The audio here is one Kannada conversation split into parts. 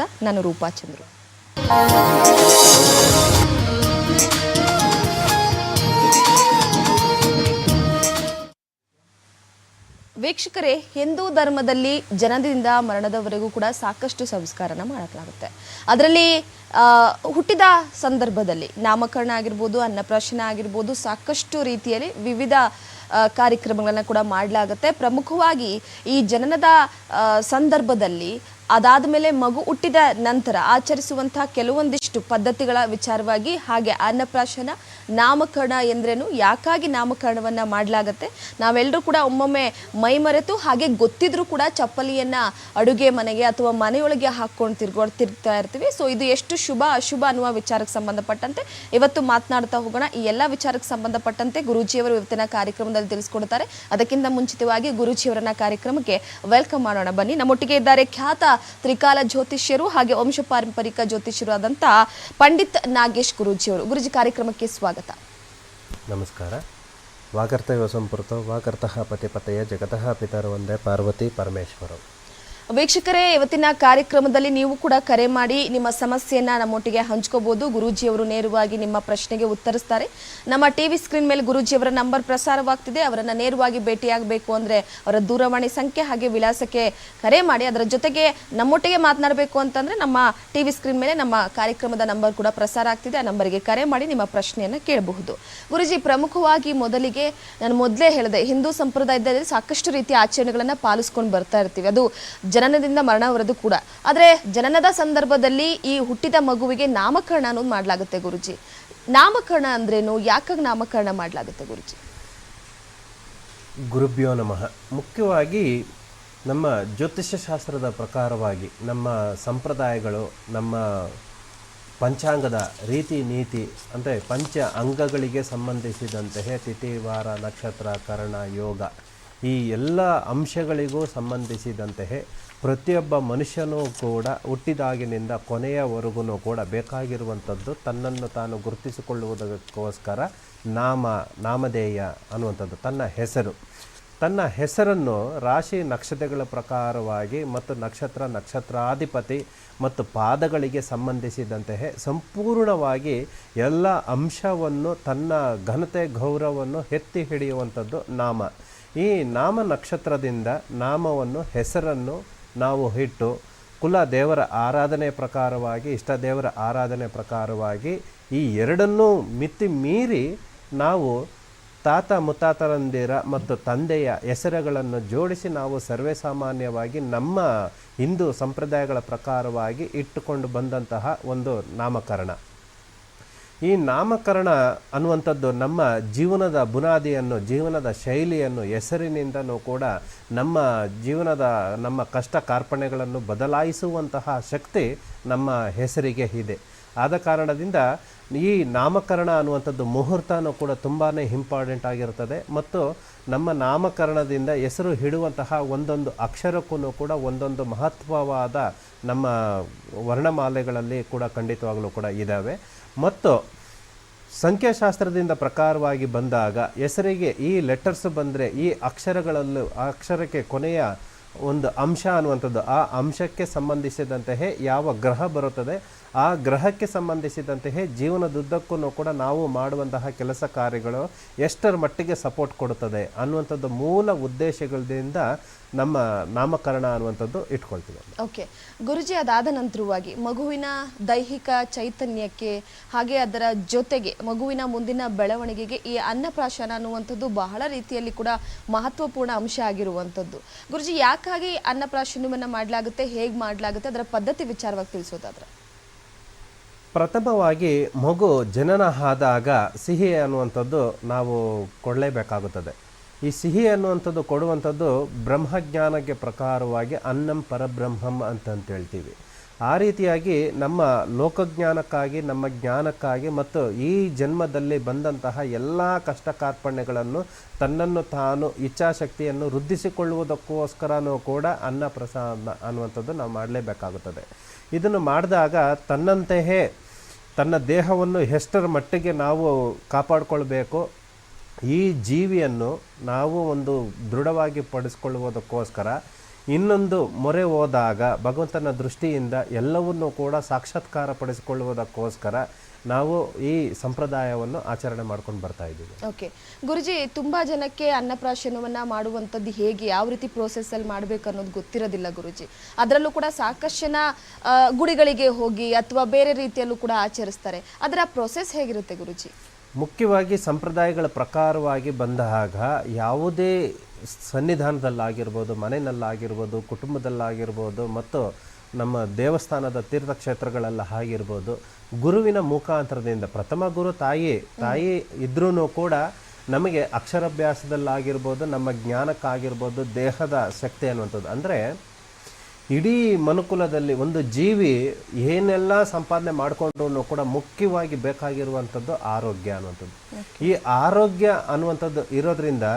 ಸ್ವಾಗತ ನಾನು ರೂಪಾ ಚಂದ್ರು. ವೀಕ್ಷಕರೇ, ಹಿಂದೂ ಧರ್ಮದಲ್ಲಿ ಜನನದಿಂದ ಮರಣದವರೆಗೂ ಕೂಡ ಸಾಕಷ್ಟು ಸಂಸ್ಕಾರನ ಮಾಡಲಾಗುತ್ತೆ. ಅದರಲ್ಲಿ ಹುಟ್ಟಿದ ಸಂದರ್ಭದಲ್ಲಿ ನಾಮಕರಣ ಆಗಿರ್ಬೋದು, ಅನ್ನಪ್ರಾಶನ ಆಗಿರ್ಬೋದು, ಸಾಕಷ್ಟು ರೀತಿಯಲ್ಲಿ ವಿವಿಧ ಕಾರ್ಯಕ್ರಮಗಳನ್ನು ಕೂಡ ಮಾಡಲಾಗುತ್ತೆ. ಪ್ರಮುಖವಾಗಿ ಈ ಜನನದ ಸಂದರ್ಭದಲ್ಲಿ ಅದಾದ ಮೇಲೆ ಮಗು ಹುಟ್ಟಿದ ನಂತರ ಆಚರಿಸುವಂತಹ ಕೆಲವೊಂದಿಷ್ಟು ಪದ್ಧತಿಗಳ ವಿಚಾರವಾಗಿ ಹಾಗೆ ಅನ್ನಪ್ರಾಶನ ನಾಮಕರಣ ಎಂದ್ರೇನು? ಯಾಕಾಗಿ ನಾಮಕರಣವನ್ನು ಮಾಡಲಾಗತ್ತೆ? ನಾವೆಲ್ಲರೂ ಕೂಡ ಒಮ್ಮೊಮ್ಮೆ ಮೈ ಮರೆತು ಹಾಗೆ ಗೊತ್ತಿದ್ರೂ ಕೂಡ ಚಪ್ಪಲಿಯನ್ನು ಅಡುಗೆ ಮನೆಗೆ ಅಥವಾ ಮನೆಯೊಳಗೆ ಹಾಕ್ಕೊಂಡು ತಿರ್ಗೋ ತಿರ್ಗ್ತಾ ಇರ್ತೀವಿ. ಸೊ ಇದು ಎಷ್ಟು ಶುಭ, ಅಶುಭ ಅನ್ನುವ ವಿಚಾರಕ್ಕೆ ಸಂಬಂಧಪಟ್ಟಂತೆ ಇವತ್ತು ಮಾತನಾಡ್ತಾ ಹೋಗೋಣ. ಈ ಎಲ್ಲ ವಿಚಾರಕ್ಕೆ ಸಂಬಂಧಪಟ್ಟಂತೆ ಗುರೂಜಿಯವರು ಇವತ್ತಿನ ಕಾರ್ಯಕ್ರಮದಲ್ಲಿ ತಿಳಿಸ್ಕೊಡ್ತಾರೆ. ಅದಕ್ಕಿಂತ ಮುಂಚಿತವಾಗಿ ಗುರೂಜಿಯವರನ್ನ ಕಾರ್ಯಕ್ರಮಕ್ಕೆ ವೆಲ್ಕಮ್ ಮಾಡೋಣ. ಬನ್ನಿ. ನಮ್ಮೊಟ್ಟಿಗೆ ಇದ್ದಾರೆ ಖ್ಯಾತ ತ್ರಿಕಾಲ ಜ್ಯೋತಿಷ್ಯರು ಹಾಗೆ ವಂಶ ಪಾರಂಪರಿಕ ಜ್ಯೋತಿಷ್ಯರು ಆದಂತ ಪಂಡಿತ್ ನಾಗೇಶ್ ಗುರುಜಿಯವರು. ಗುರುಜಿ, ಕಾರ್ಯಕ್ರಮಕ್ಕೆ ಸ್ವಾಗತ. ನಮಸ್ಕಾರ. ವಾಕರ್ತವ್ಯ ಸಂಪೃತ ವಾಕರ್ತಃ ಪತಿಪತೆಯ ಜಗತಃ ಪಿತರ ಒಂದೇ ಪಾರ್ವತಿ ಪರಮೇಶ್ವರ. ವೀಕ್ಷಕರೇ, ಇವತ್ತಿನ ಕಾರ್ಯಕ್ರಮದಲ್ಲಿ ನೀವು ಕೂಡ ಕರೆ ಮಾಡಿ ನಿಮ್ಮ ಸಮಸ್ಯೆಯನ್ನ ನಮ್ಮೊಟ್ಟಿಗೆ ಹಂಚ್ಕೋಬಹುದು ಗುರೂಜಿಯವರು ನೇರವಾಗಿ ನಿಮ್ಮ ಪ್ರಶ್ನೆಗೆ ಉತ್ತರಿಸ್ತಾರೆ. ನಮ್ಮ ಟಿವಿ ಸ್ಕ್ರೀನ್ ಮೇಲೆ ಗುರೂಜಿಯವರ ನಂಬರ್ ಪ್ರಸಾರವಾಗ್ತಿದೆ. ಅವರನ್ನ ನೇರವಾಗಿ ಭೇಟಿಯಾಗಬೇಕು ಅಂದ್ರೆ ಅವರ ದೂರವಾಣಿ ಸಂಖ್ಯೆ ಹಾಗೆ ವಿಳಾಸಕ್ಕೆ ಕರೆ ಮಾಡಿ, ಅದರ ಜೊತೆಗೆ ನಮ್ಮೊಟ್ಟಿಗೆ ಮಾತನಾಡಬೇಕು ಅಂತಂದ್ರೆ ನಮ್ಮ ಟಿವಿ ಸ್ಕ್ರೀನ್ ಮೇಲೆ ನಮ್ಮ ಕಾರ್ಯಕ್ರಮದ ನಂಬರ್ ಕೂಡ ಪ್ರಸಾರ ಆಗ್ತಿದೆ. ಆ ನಂಬರ್ಗೆ ಕರೆ ಮಾಡಿ ನಿಮ್ಮ ಪ್ರಶ್ನೆಯನ್ನು ಕೇಳಬಹುದು. ಗುರುಜಿ, ಪ್ರಮುಖವಾಗಿ ಮೊದಲಿಗೆ ನಾನು ಮೊದಲೇ ಹೇಳಿದೆ, ಹಿಂದೂ ಸಂಪ್ರದಾಯದಲ್ಲಿ ಸಾಕಷ್ಟು ರೀತಿಯ ಆಚರಣೆಗಳನ್ನ ಪಾಲಿಸ್ಕೊಂಡು ಬರ್ತಾ ಇರ್ತೀವಿ. ಅದು ಜನನದಿಂದ ಮರಣವರೆಗೂ ಕೂಡ. ಆದರೆ ಜನನದ ಸಂದರ್ಭದಲ್ಲಿ ಈ ಹುಟ್ಟಿದ ಮಗುವಿಗೆ ನಾಮಕರಣ ಅನ್ನೋದು ಮಾಡಲಾಗುತ್ತೆ ಗುರುಜಿ. ನಾಮಕರಣ ಅಂದ್ರೇನು? ಯಾಕಾಗಿ ನಾಮಕರಣ ಮಾಡಲಾಗುತ್ತೆ ಗುರುಜಿ? ಗುರುಭ್ಯೋ ನಮಃ. ಮುಖ್ಯವಾಗಿ ನಮ್ಮ ಜ್ಯೋತಿಷ್ಯ ಶಾಸ್ತ್ರದ ಪ್ರಕಾರವಾಗಿ ನಮ್ಮ ಸಂಪ್ರದಾಯಗಳು, ನಮ್ಮ ಪಂಚಾಂಗದ ರೀತಿ ನೀತಿ, ಅಂದರೆ ಪಂಚ ಅಂಗಗಳಿಗೆ ಸಂಬಂಧಿಸಿದಂತೆಯೇ ತಿಥಿ, ವಾರ, ನಕ್ಷತ್ರ, ಕರ್ಣ, ಯೋಗ ಈ ಎಲ್ಲ ಅಂಶಗಳಿಗೂ ಸಂಬಂಧಿಸಿದಂತೆಯೇ ಪ್ರತಿಯೊಬ್ಬ ಮನುಷ್ಯನೂ ಕೂಡ ಹುಟ್ಟಿದಾಗಿನಿಂದ ಕೊನೆಯವರೆಗೂ ಕೂಡ ಬೇಕಾಗಿರುವಂಥದ್ದು ತನ್ನನ್ನು ತಾನು ಗುರುತಿಸಿಕೊಳ್ಳುವುದಕ್ಕೋಸ್ಕರ ನಾಮ, ನಾಮಧೇಯ ಅನ್ನುವಂಥದ್ದು, ತನ್ನ ಹೆಸರು. ತನ್ನ ಹೆಸರನ್ನು ರಾಶಿ ನಕ್ಷತ್ರಗಳ ಪ್ರಕಾರವಾಗಿ ಮತ್ತು ನಕ್ಷತ್ರ ನಕ್ಷತ್ರಾಧಿಪತಿ ಮತ್ತು ಪಾದಗಳಿಗೆ ಸಂಬಂಧಿಸಿದಂತೆ ಸಂಪೂರ್ಣವಾಗಿ ಎಲ್ಲ ಅಂಶವನ್ನು ತನ್ನ ಘನತೆ ಗೌರವವನ್ನು ಎತ್ತಿ ಹಿಡಿಯುವಂಥದ್ದು ನಾಮ. ಈ ನಾಮ ನಕ್ಷತ್ರದಿಂದ ನಾಮವನ್ನು ಹೆಸರನ್ನು ನಾವು ಇಟ್ಟು ಕುಲ ದೇವರ ಆರಾಧನೆ ಪ್ರಕಾರವಾಗಿ, ಇಷ್ಟ ದೇವರ ಆರಾಧನೆ ಪ್ರಕಾರವಾಗಿ ಈ ಎರಡನ್ನೂ ಮಿತಿ ಮೀರಿ ನಾವು ತಾತ ಮುತ್ತಾತರಂದಿರ ಮತ್ತು ತಂದೆಯ ಹೆಸರುಗಳನ್ನು ಜೋಡಿಸಿ ನಾವು ಸರ್ವೇ ಸಾಮಾನ್ಯವಾಗಿ ನಮ್ಮ ಹಿಂದೂ ಸಂಪ್ರದಾಯಗಳ ಪ್ರಕಾರವಾಗಿ ಇಟ್ಟುಕೊಂಡು ಬಂದಂತಹ ಒಂದು ನಾಮಕರಣ. ಈ ನಾಮಕರಣ ಅನ್ನುವಂಥದ್ದು ನಮ್ಮ ಜೀವನದ ಬುನಾದಿಯನ್ನು, ಜೀವನದ ಶೈಲಿಯನ್ನು, ಹೆಸರಿನಿಂದನೂ ಕೂಡ ನಮ್ಮ ಜೀವನದ ನಮ್ಮ ಕಷ್ಟ ಕಾರ್ಪಣೆಗಳನ್ನು ಬದಲಾಯಿಸುವಂತಹ ಶಕ್ತಿ ನಮ್ಮ ಹೆಸರಿಗೆ ಇದೆ. ಆದ ಕಾರಣದಿಂದ ಈ ನಾಮಕರಣ ಅನ್ನುವಂಥದ್ದು ಮುಹೂರ್ತನೂ ಕೂಡ ತುಂಬಾ ಇಂಪಾರ್ಟೆಂಟ್ ಆಗಿರುತ್ತದೆ. ಮತ್ತು ನಮ್ಮ ನಾಮಕರಣದಿಂದ ಹೆಸರು ಹಿಡುವಂತಹ ಒಂದೊಂದು ಅಕ್ಷರಕ್ಕೂ ಕೂಡ ಒಂದೊಂದು ಮಹತ್ವವಾದ ನಮ್ಮ ವರ್ಣಮಾಲೆಗಳಲ್ಲಿ ಕೂಡ ಖಂಡಿತವಾಗಲೂ ಕೂಡ ಇದ್ದಾವೆ ಮತ್ತು ಸಂಖ್ಯಾಶಾಸ್ತ್ರದಿಂದ ಪ್ರಕಾರವಾಗಿ ಬಂದಾಗ ಹೆಸರಿಗೆ ಈ ಲೆಟರ್ಸ್ ಬಂದರೆ ಈ ಅಕ್ಷರಗಳಲ್ಲೂ ಅಕ್ಷರಕ್ಕೆ ಕೊನೆಯ ಒಂದು ಅಂಶ ಅನ್ನುವಂಥದ್ದು, ಆ ಅಂಶಕ್ಕೆ ಸಂಬಂಧಿಸಿದಂತೆಯೇ ಯಾವ ಗ್ರಹ ಬರುತ್ತದೆ, ಆ ಗ್ರಹಕ್ಕೆ ಸಂಬಂಧಿಸಿದಂತೆಯೇ ಜೀವನದುದ್ದಕ್ಕೂ ಕೂಡ ನಾವು ಮಾಡುವಂತಹ ಕೆಲಸ ಕಾರ್ಯಗಳು ಎಷ್ಟರ ಮಟ್ಟಿಗೆ ಸಪೋರ್ಟ್ ಕೊಡುತ್ತದೆ ಅನ್ನುವಂಥದ್ದು ಮೂಲ ಉದ್ದೇಶಗಳಿಂದ ನಮ್ಮ ನಾಮಕರಣ ಅನ್ನುವಂಥದ್ದು ಇಟ್ಕೊಳ್ತೀವಿ. ಓಕೆ ಗುರುಜಿ ಅದಾದ ನಂತರವಾಗಿ ಮಗುವಿನ ದೈಹಿಕ ಚೈತನ್ಯಕ್ಕೆ ಹಾಗೆ ಅದರ ಜೊತೆಗೆ ಮಗುವಿನ ಮುಂದಿನ ಬೆಳವಣಿಗೆಗೆ ಈ ಅನ್ನಪ್ರಾಶನ ಅನ್ನುವಂಥದ್ದು ಬಹಳ ರೀತಿಯಲ್ಲಿ ಕೂಡ ಮಹತ್ವಪೂರ್ಣ ಅಂಶ ಆಗಿರುವಂಥದ್ದು. ಗುರುಜಿ ಯಾಕಾಗಿ ಅನ್ನಪ್ರಾಶನವನ್ನು ಮಾಡಲಾಗುತ್ತೆ? ಹೇಗೆ ಮಾಡಲಾಗುತ್ತೆ? ಅದರ ಪದ್ಧತಿ ವಿಚಾರವಾಗಿ ತಿಳಿಸೋದಾದ್ರೆ. ಪ್ರಥಮವಾಗಿ ಮಗು ಜನನ ಆದಾಗ ಸಿಹಿ ಅನ್ನುವಂಥದ್ದು ನಾವು ಕೊಡಲೇಬೇಕಾಗುತ್ತದೆ. ಈ ಸಿಹಿ ಅನ್ನುವಂಥದ್ದು ಕೊಡುವಂಥದ್ದು ಬ್ರಹ್ಮಜ್ಞಾನಕ್ಕೆ ಪ್ರಕಾರವಾಗಿ ಅನ್ನಂ ಪರಬ್ರಹ್ಮಂ ಅಂತಂತ ಹೇಳ್ತೀವಿ. ಆ ರೀತಿಯಾಗಿ ನಮ್ಮ ಲೋಕಜ್ಞಾನಕ್ಕಾಗಿ, ನಮ್ಮ ಜ್ಞಾನಕ್ಕಾಗಿ ಮತ್ತು ಈ ಜನ್ಮದಲ್ಲಿ ಬಂದಂತಹ ಎಲ್ಲ ಕಷ್ಟ ಕಾರ್ಪಣ್ಯಗಳನ್ನು ತನ್ನನ್ನು ತಾನು ಇಚ್ಛಾಶಕ್ತಿಯನ್ನು ವೃದ್ಧಿಸಿಕೊಳ್ಳುವುದಕ್ಕೋಸ್ಕರನೂ ಕೂಡ ಅನ್ನ ಪ್ರಸಾದ ಅನ್ನುವಂಥದ್ದು ನಾವು ಮಾಡಲೇಬೇಕಾಗುತ್ತದೆ. ಇದನ್ನು ಮಾಡಿದಾಗ ತನ್ನಂತೆಯೇ ತನ್ನ ದೇಹವನ್ನು ಎಷ್ಟರ ಮಟ್ಟಿಗೆ ನಾವು ಕಾಪಾಡಿಕೊಳ್ಬೇಕು ಈ ಜೀವಿಯನ್ನು ನಾವು ಒಂದು ದೃಢವಾಗಿ ಪಡಿಸ್ಕೊಳ್ಳುವುದಕ್ಕೋಸ್ಕರ ಇನ್ನೊಂದು ಮೊರೆ ಹೋದಾಗ ಭಗವಂತನ ದೃಷ್ಟಿಯಿಂದ ಎಲ್ಲವನ್ನೂ ಕೂಡ ಸಾಕ್ಷಾತ್ಕಾರ ಪಡಿಸಿಕೊಳ್ಳುವುದಕ್ಕೋಸ್ಕರ ನಾವು ಈ ಸಂಪ್ರದಾಯವನ್ನು ಆಚರಣೆ ಮಾಡ್ಕೊಂಡು ಬರ್ತಾ ಇದ್ದೀವಿ. ಓಕೆ ಗುರುಜಿ, ತುಂಬಾ ಜನಕ್ಕೆ ಅನ್ನಪ್ರಾಶನವನ್ನ ಮಾಡುವಂಥದ್ದು ಹೇಗೆ? ಯಾವ ರೀತಿ ಪ್ರೋಸೆಸ್ ಅಲ್ಲಿ ಮಾಡಬೇಕು ಅನ್ನೋದು ಗೊತ್ತಿರೋದಿಲ್ಲ ಗುರುಜಿ. ಅದರಲ್ಲೂ ಕೂಡ ಸಾಕಷ್ಟು ಜನ ಗುಡಿಗಳಿಗೆ ಹೋಗಿ ಅಥವಾ ಬೇರೆ ರೀತಿಯಲ್ಲೂ ಕೂಡ ಆಚರಿಸ್ತಾರೆ. ಅದರ ಪ್ರೋಸೆಸ್ ಹೇಗಿರುತ್ತೆ ಗುರುಜಿ? ಮುಖ್ಯವಾಗಿ ಸಂಪ್ರದಾಯಗಳ ಪ್ರಕಾರವಾಗಿ ಬಂದಾಗ ಯಾವುದೇ ಸನ್ನಿಧಾನದಲ್ಲಾಗಿರ್ಬೋದು, ಮನೆಯಲ್ಲಾಗಿರ್ಬೋದು, ಕುಟುಂಬದಲ್ಲಾಗಿರ್ಬೋದು, ಮತ್ತು ನಮ್ಮ ದೇವಸ್ಥಾನದ ತೀರ್ಥಕ್ಷೇತ್ರಗಳೆಲ್ಲ ಆಗಿರ್ಬೋದು ಗುರುವಿನ ಮುಖಾಂತರದಿಂದ ಪ್ರಥಮ ಗುರು ತಾಯಿ ತಾಯಿ ಇದ್ರೂ ಕೂಡ ನಮಗೆ ಅಕ್ಷರಾಭ್ಯಾಸದಲ್ಲಾಗಿರ್ಬೋದು, ನಮ್ಮ ಜ್ಞಾನಕ್ಕಾಗಿರ್ಬೋದು ದೇಹದ ಶಕ್ತಿ ಅನ್ನುವಂಥದ್ದು. ಅಂದರೆ ಇಡೀ ಮನುಕುಲದಲ್ಲಿ ಒಂದು ಜೀವಿ ಏನೆಲ್ಲ ಸಂಪಾದನೆ ಮಾಡಿಕೊಂಡ್ರು ಕೂಡ ಮುಖ್ಯವಾಗಿ ಬೇಕಾಗಿರುವಂಥದ್ದು ಆರೋಗ್ಯ ಅನ್ನುವಂಥದ್ದು. ಈ ಆರೋಗ್ಯ ಅನ್ನುವಂಥದ್ದು ಇರೋದ್ರಿಂದ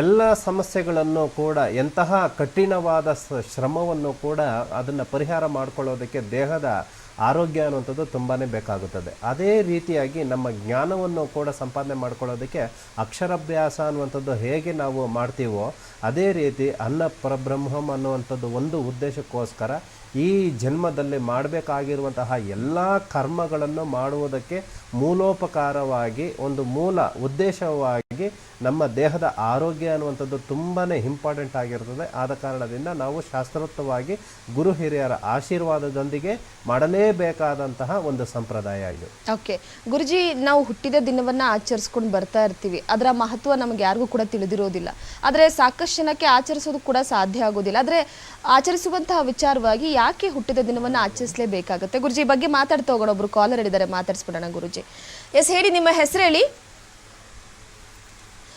ಎಲ್ಲ ಸಮಸ್ಯೆಗಳನ್ನು ಕೂಡ ಎಂತಹ ಕಠಿಣವಾದ ಶ್ರಮವನ್ನು ಕೂಡ ಅದನ್ನು ಪರಿಹಾರ ಮಾಡಿಕೊಳ್ಳೋದಕ್ಕೆ ದೇಹದ ಆರೋಗ್ಯ ಅನ್ನುವಂಥದ್ದು ತುಂಬಾ ಬೇಕಾಗುತ್ತದೆ. ಅದೇ ರೀತಿಯಾಗಿ ನಮ್ಮ ಜ್ಞಾನವನ್ನು ಕೂಡ ಸಂಪಾದನೆ ಮಾಡ್ಕೊಳ್ಳೋದಕ್ಕೆ ಅಕ್ಷರಾಭ್ಯಾಸ ಅನ್ನುವಂಥದ್ದು ಹೇಗೆ ನಾವು ಮಾಡ್ತೀವೋ ಅದೇ ರೀತಿ ಅನ್ನ ಪರಬ್ರಹ್ಮಂ ಅನ್ನುವಂಥದ್ದು ಒಂದು ಉದ್ದೇಶಕ್ಕೋಸ್ಕರ ಈ ಜನ್ಮದಲ್ಲಿ ಮಾಡಬೇಕಾಗಿರುವಂತಹ ಎಲ್ಲ ಕರ್ಮಗಳನ್ನು ಮಾಡುವುದಕ್ಕೆ ಮೂಲೋಪಕಾರವಾಗಿ, ಒಂದು ಮೂಲ ಉದ್ದೇಶವಾಗಿ ನಮ್ಮ ದೇಹದ ಆರೋಗ್ಯ ಅನ್ನುವಂಥದ್ದು ತುಂಬಾ ಇಂಪಾರ್ಟೆಂಟ್ ಆಗಿರ್ತದೆ. ಆದ ಕಾರಣದಿಂದ ನಾವು ಶಾಸ್ತ್ರೋತ್ತವಾಗಿ ಗುರು ಹಿರಿಯರ ಆಶೀರ್ವಾದದೊಂದಿಗೆ ಮಾಡಲೇಬೇಕಾದಂತಹ ಒಂದು ಸಂಪ್ರದಾಯ ಇದು. ಓಕೆ. ಗುರುಜಿ, ನಾವು ಹುಟ್ಟಿದ ದಿನವನ್ನ ಆಚರಿಸ್ಕೊಂಡು ಬರ್ತಾ ಇರ್ತೀವಿ. ಅದರ ಮಹತ್ವ ನಮಗೆ ಯಾರಿಗೂ ಕೂಡ ತಿಳಿದಿರೋದಿಲ್ಲ. ಆದರೆ ಸಾಕಷ್ಟು ಜನಕ್ಕೆ ಆಚರಿಸೋದು ಕೂಡ ಸಾಧ್ಯ ಆಗೋದಿಲ್ಲ. ಆದರೆ ಆಚರಿಸುವಂತಹ ವಿಚಾರವಾಗಿ ಯಾಕೆ ಹುಟ್ಟಿದ ದಿನವನ್ನ ಆಚರಿಸಲೇಬೇಕಾಗುತ್ತೆ? ಗುರುಜಿ ಈ ಬಗ್ಗೆ ಮಾತಾಡ್ತಾ ಹೋಗೋಣ. ಒಬ್ರು ಕಾಲರ್ ಹೇಳಿದ್ದಾರೆ ಮಾತಾಡಿಸ್ಬಿಡೋಣ ಗುರುಜಿ. ಎಸ್ ಹೇಳಿ ನಿಮ್ಮ ಹೆಸರು ಹೇಳಿ?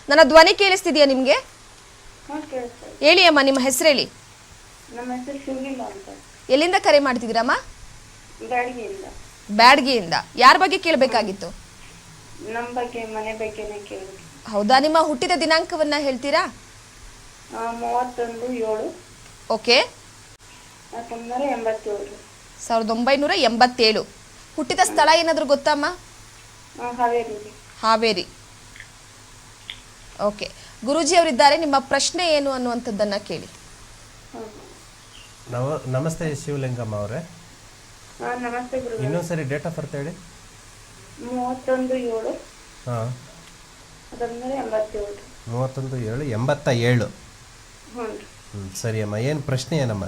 ನನ್ನ ಧ್ವನಿ ಕೇಳಿಸ್ತಿದ್ಯಾ ನಿಮಗೆ? ಹೇಳಿ ಅಮ್ಮ ನಿಮ್ಮ ಹೆಸರು ಹೇಳಿ? ಎಲ್ಲಿಂದ ಕರೆ ಮಾಡ್ತಿದ್ದೀರಮ್ಮ ಬ್ಯಾಡ್ಗೆಯಿಂದ. ಯಾರ ಬಗ್ಗೆ ಕೇಳಬೇಕಾಗಿತ್ತು? ನಮ್ಮ ಬಗ್ಗೆ ಮನೆ ಬಗ್ಗೆನೇ ಹೌದಾ? ನಿಮ್ಮ ಹುಟ್ಟಿದ ದಿನಾಂಕವನ್ನ ಹೇಳ್ತೀರಾ? ಮೂವತ್ತೊಂದು ಏಳು. ಓಕೆ. ಹತ್ತೊಂಬತ್ತು ಎಂಬತ್ತೇಳು. ಸಾವಿರದ ಒಂಬೈನೂರ ಎಂಬತ್ತೇಳು. ಹುಟ್ಟಿದ ಸ್ಥಳ ಏನಾದರೂ ಗೊತ್ತಮ್ಮ? ಹಾವೇರಿ. ಹಾವೇರಿ. ಓಕೆ. ಗುರುಜಿ ಅವರಿದ್ದಾರೆ ನಿಮ್ಮ ಪ್ರಶ್ನೆ ಏನು ಅನ್ನುವಂಥದ್ದನ್ನ ಕೇಳಿ. ನವ ನಮಸ್ತೆ ಶಿವಲಿಂಗಮ್ಮ ಅವರೇ. ಹಾಂ ನಮಸ್ತೆ ಗುರು ಇನ್ನೊಂದ್ಸರಿ ಡೇಟ್ ಆಫ್ ಬರ್ತ್ ಹೇಳಿ. ಮೂವತ್ತೊಂದು ಏಳು. ಹಾಂ. ಹತ್ತೊಂಬತ್ತು ಎಂಬತ್ತೇಳು. ಮೂವತ್ತೊಂದು ಏಳು ಎಂಬತ್ತ ಏಳು. ಹ್ಞೂ ರೀ ಹ್ಮ್, ಸರಿ ಅಮ್ಮ ಏನು ಪ್ರಶ್ನೆ ಏನಮ್ಮ?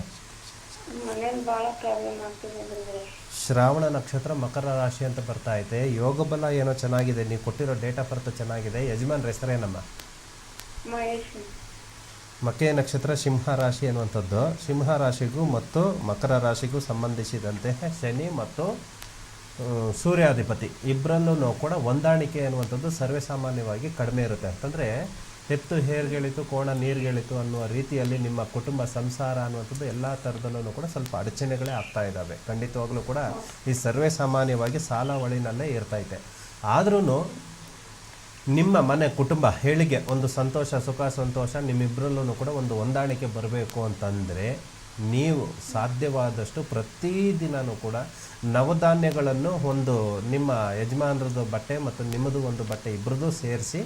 ಶ್ರಾವಣ ನಕ್ಷತ್ರ ಮಕರ ರಾಶಿ ಅಂತ ಬರ್ತಾ ಐತೆ. ಯೋಗ ಬಲ ಏನೋ ಚೆನ್ನಾಗಿದೆ. ನೀವು ಕೊಟ್ಟಿರೋ ಡೇಟ್ ಆಫ್ ಬರ್ತ್ ಚೆನ್ನಾಗಿದೆ. ಯಜಮಾನ್ ಹೆಸರೇನಮ್ಮ ಏನಮ್ಮ? ಮಕೆ ನಕ್ಷತ್ರ ಸಿಂಹ ರಾಶಿ ಅನ್ನುವಂಥದ್ದು. ಸಿಂಹ ರಾಶಿಗೂ ಮತ್ತು ಮಕರ ರಾಶಿಗೂ ಸಂಬಂಧಿಸಿದಂತೆ ಶನಿ ಮತ್ತು ಸೂರ್ಯಾಧಿಪತಿ ಇಬ್ಬರಲ್ಲೂ ಕೂಡ ಹೊಂದಾಣಿಕೆ ಅನ್ನುವಂಥದ್ದು ಸರ್ವೇ ಸಾಮಾನ್ಯವಾಗಿ ಕಡಿಮೆ ಇರುತ್ತೆ. ಅಂತಂದರೆ ಹೆತ್ತು ಹೇರ್ಗೆಳಿತು ಕೋಣ ನೀರ್ಗೆಳಿತು ಅನ್ನುವ ರೀತಿಯಲ್ಲಿ ನಿಮ್ಮ ಕುಟುಂಬ ಸಂಸಾರ ಅನ್ನುವಂಥದ್ದು ಎಲ್ಲ ಥರದಲ್ಲೂ ಕೂಡ ಸ್ವಲ್ಪ ಅಡಚಣೆಗಳೇ ಆಗ್ತಾ ಇದ್ದಾವೆ ಖಂಡಿತವಾಗ್ಲೂ ಕೂಡ ಈ ಸರ್ವೇ ಸಾಮಾನ್ಯವಾಗಿ ಸಾಲಾವಳಿನಲ್ಲೇ ಇರ್ತೈತೆ. ಆದ್ರೂ ನಿಮ್ಮ ಮನೆ ಕುಟುಂಬ, ಹೇಳಿಗೆ, ಒಂದು ಸಂತೋಷ, ಸುಖ, ಸಂತೋಷ ನಿಮ್ಮಿಬ್ಬರಲ್ಲೂ ಕೂಡ ಒಂದು ಹೊಂದಾಣಿಕೆ ಬರಬೇಕು ಅಂತಂದರೆ ನೀವು ಸಾಧ್ಯವಾದಷ್ಟು ಪ್ರತಿದಿನವೂ ಕೂಡ ನವಧಾನ್ಯಗಳನ್ನು ಒಂದು ನಿಮ್ಮ ಯಜಮಾನರದ್ದು ಬಟ್ಟೆ ಮತ್ತು ನಿಮ್ಮದು ಒಂದು ಬಟ್ಟೆ ಇಬ್ಬರದ್ದು ಸೇರಿಸಿ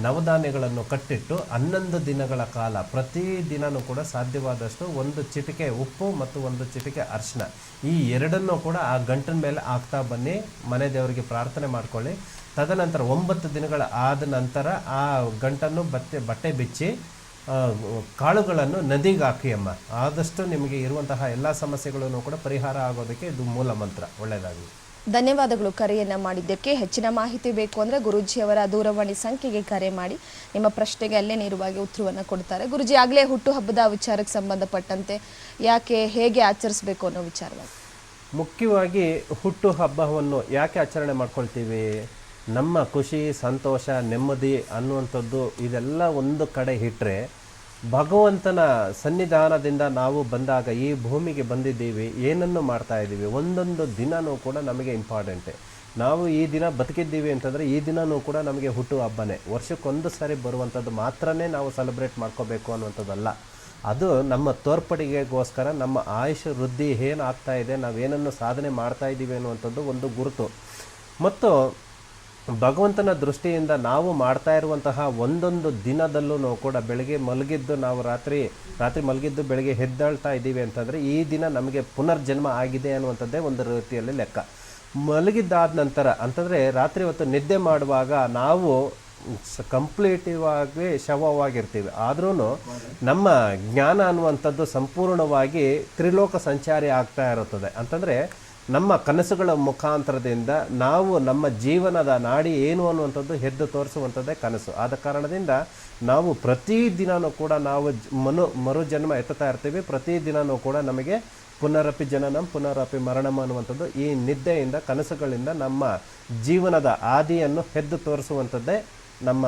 ನವಧಾನ್ಯಗಳನ್ನು ಕಟ್ಟಿಟ್ಟು ಹನ್ನೊಂದು ದಿನಗಳ ಕಾಲ ಪ್ರತಿದಿನವೂ ಕೂಡ ಸಾಧ್ಯವಾದಷ್ಟು ಒಂದು ಚಿಟಿಕೆ ಉಪ್ಪು ಮತ್ತು ಒಂದು ಚಿಟಿಕೆ ಅರಿಶಿನ. ಈ ಎರಡನ್ನೂ ಕೂಡ ಆ ಗಂಟಿನ ಮೇಲೆ ಹಾಕ್ತಾ ಬನ್ನಿ. ಮನೆ ದೇವರಿಗೆ ಪ್ರಾರ್ಥನೆ ಮಾಡ್ಕೊಳ್ಳಿ. ತದನಂತರ ಒಂಬತ್ತು ದಿನಗಳ ಆದ ನಂತರ ಆ ಗಂಟನ್ನು ಬಟ್ಟೆ ಬಟ್ಟೆ ಬಿಚ್ಚಿ ಕಾಳುಗಳನ್ನು ನದಿಗೆ ಹಾಕಿ ಅಮ್ಮ. ಆದಷ್ಟು ನಿಮಗೆ ಇರುವಂತಹ ಎಲ್ಲ ಸಮಸ್ಯೆಗಳನ್ನು ಕೂಡ ಪರಿಹಾರ ಆಗೋದಕ್ಕೆ ಇದು ಮೂಲ ಮಂತ್ರ. ಒಳ್ಳೆಯದಾಗಲಿ. ಧನ್ಯವಾದಗಳು ಕರೆಯನ್ನು ಮಾಡಿದ್ದಕ್ಕೆ. ಹೆಚ್ಚಿನ ಮಾಹಿತಿ ಬೇಕು ಅಂದರೆ ಗುರೂಜಿಯವರ ದೂರವಾಣಿ ಸಂಖ್ಯೆಗೆ ಕರೆ ಮಾಡಿ. ನಿಮ್ಮ ಪ್ರಶ್ನೆಗೆ ಅಲ್ಲೇ ನೇರವಾಗಿ ಉತ್ತರವನ್ನು ಕೊಡ್ತಾರೆ. ಗುರುಜಿ, ಆಗಲೇ ಹುಟ್ಟುಹಬ್ಬದ ವಿಚಾರಕ್ಕೆ ಸಂಬಂಧಪಟ್ಟಂತೆ ಯಾಕೆ, ಹೇಗೆ ಆಚರಿಸಬೇಕು ಅನ್ನೋ ವಿಚಾರವಾಗಿ. ಮುಖ್ಯವಾಗಿ ಹುಟ್ಟು ಹಬ್ಬವನ್ನು ಯಾಕೆ ಆಚರಣೆ ಮಾಡ್ಕೊಳ್ತೀವಿ? ನಮ್ಮ ಖುಷಿ, ಸಂತೋಷ, ನೆಮ್ಮದಿ ಅನ್ನುವಂಥದ್ದು ಇದೆಲ್ಲ ಒಂದು ಕಡೆ ಇಟ್ಟರೆ ಭಗವಂತನ ಸನ್ನಿಧಾನದಿಂದ ನಾವು ಬಂದಾಗ ಈ ಭೂಮಿಗೆ ಬಂದಿದ್ದೀವಿ, ಏನನ್ನು ಮಾಡ್ತಾ ಇದ್ದೀವಿ? ಒಂದೊಂದು ದಿನನೂ ಕೂಡ ನಮಗೆ ಇಂಪಾರ್ಟೆಂಟೆ ನಾವು ಈ ದಿನ ಬದುಕಿದ್ದೀವಿ ಅಂತಂದರೆ ಈ ದಿನವೂ ಕೂಡ ನಮಗೆ ಹುಟ್ಟು ಹಬ್ಬನೇ. ವರ್ಷಕ್ಕೊಂದು ಸಾರಿ ಬರುವಂಥದ್ದು ಮಾತ್ರನೇ ನಾವು ಸೆಲೆಬ್ರೇಟ್ ಮಾಡ್ಕೋಬೇಕು ಅನ್ನುವಂಥದ್ದಲ್ಲ. ಅದು ನಮ್ಮ ತೋರ್ಪಡಿಗೆಗೋಸ್ಕರ ನಮ್ಮ ಆಯುಷ ವೃದ್ಧಿ ಏನು ಆಗ್ತಾ ಇದೆ, ನಾವೇನನ್ನು ಸಾಧನೆ ಮಾಡ್ತಾ ಇದ್ದೀವಿ ಅನ್ನುವಂಥದ್ದು ಒಂದು ಗುರುತು. ಮತ್ತು ಭಗವಂತನ ದೃಷ್ಟಿಯಿಂದ ನಾವು ಮಾಡ್ತಾ ಇರುವಂತಹ ಒಂದೊಂದು ದಿನದಲ್ಲೂ ಕೂಡ ಬೆಳಗ್ಗೆ ಮಲಗಿದ್ದು ನಾವು ರಾತ್ರಿ ರಾತ್ರಿ ಮಲಗಿದ್ದು ಬೆಳಗ್ಗೆ ಹೆದ್ದಾಳ್ತಾ ಇದ್ದೀವಿ ಅಂತಂದರೆ ಈ ದಿನ ನಮಗೆ ಪುನರ್ಜನ್ಮ ಆಗಿದೆ ಅನ್ನುವಂಥದ್ದೇ ಒಂದು ರೀತಿಯಲ್ಲಿ ಲೆಕ್ಕ. ಮಲಗಿದ್ದಾದ ನಂತರ, ಅಂತಂದರೆ ರಾತ್ರಿ ಹೊತ್ತು ನಿದ್ದೆ ಮಾಡುವಾಗ ನಾವು ಕಂಪ್ಲೀಟಿವ್ ಆಗಿ ಶವವಾಗಿರ್ತೀವಿ. ಆದ್ರೂ ನಮ್ಮ ಜ್ಞಾನ ಅನ್ನುವಂಥದ್ದು ಸಂಪೂರ್ಣವಾಗಿ ತ್ರಿಲೋಕ ಸಂಚಾರಿ ಆಗ್ತಾ ಇರುತ್ತದೆ. ಅಂತಂದರೆ ನಮ್ಮ ಕನಸುಗಳ ಮುಖಾಂತರದಿಂದ ನಾವು ನಮ್ಮ ಜೀವನದ ನಾಡಿ ಏನು ಅನ್ನುವಂಥದ್ದು ಹೆದ್ದು ತೋರಿಸುವಂಥದ್ದೇ ಕನಸು. ಆದ ಕಾರಣದಿಂದ ನಾವು ಪ್ರತಿದಿನವೂ ಕೂಡ ನಾವು ಮನು ಮರುಜನ್ಮ ಎತ್ತುತ್ತಾ ಇರ್ತೀವಿ. ಪ್ರತಿದಿನವೂ ಕೂಡ ನಮಗೆ ಪುನರಪಿ ಜನನಂ, ಪುನರಪಿ ಮರಣಂ ಅನ್ನುವಂಥದ್ದು ಈ ನಿದ್ದೆಯಿಂದ, ಕನಸುಗಳಿಂದ ನಮ್ಮ ಜೀವನದ ಆದಿಯನ್ನು ಹೆದ್ದು ತೋರಿಸುವಂಥದ್ದೇ ನಮ್ಮ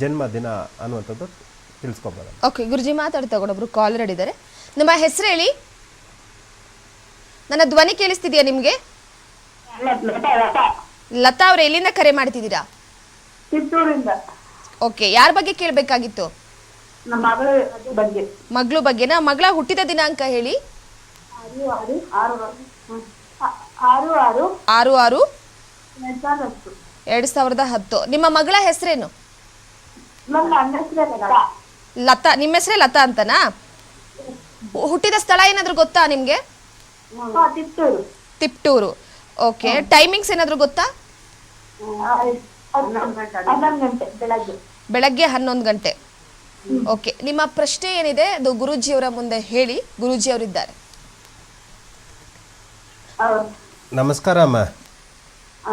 ಜನ್ಮ ದಿನ ಅನ್ನುವಂಥದ್ದು ತಿಳ್ಸ್ಕೊಬೋದು. ಓಕೆ ಗುರುಜಿ ಮಾತಾಡ್ತಾ ತಗೊಂಡೊಬ್ರು ಕಾಲರ್ ಇದ್ದಾರೆ ನಿಮ್ಮ ಹೆಸರು ಹೇಳಿ. ನನ್ನ ಧ್ವನಿ ಕೇಳಿಸ್ತಿದ್ಯಾ ನಿಮ್ಗೆ? ಲತಾ ಅವ್ರೆ ಎಲ್ಲಿಂದ ಕರೆ ಮಾಡ್ತಿದ್ದೀರಾ? ಓಕೆ ಯಾರ ಬಗ್ಗೆ ಕೇಳಬೇಕಾಗಿತ್ತು? ಮಗಳ ಬಗ್ಗೆ. ಮಗಳು ಬಗ್ಗೆನಾ? ಮಗಳ ಹುಟ್ಟಿದ ದಿನಾಂಕ ಹೇಳಿ. ಆರು ಆರು ಎರಡ್ ಸಾವಿರದ ಹತ್ತು. ನಿಮ್ಮ ಮಗಳ ಹೆಸರೇನು? ಲತಾ. ನಿಮ್ಮ ಹೆಸರೇ ಲತಾ ಅಂತನಾ? ಹುಟ್ಟಿದ ಸ್ಥಳ ಏನಾದ್ರು ಗೊತ್ತಾ ನಿಮ್ಗೆ? ತಿಪ್ಟೂರು. ಓಕೆ ಟೈಮಿಂಗ್ಸ್ ಏನಾದರೂ ಗೊತ್ತಾ? ಬೆಳಗ್ಗೆ. ಬೆಳಗ್ಗೆ ಹನ್ನೊಂದು ಗಂಟೆ. ಓಕೆ ನಿಮ್ಮ ಪ್ರಶ್ನೆ ಏನಿದೆ ಅದು ಗುರುಜಿಯವರ ಮುಂದೆ ಹೇಳಿ. ಗುರುಜಿ ಅವರಿದ್ದಾರೆ ನಮಸ್ಕಾರ ಅಮ್ಮ.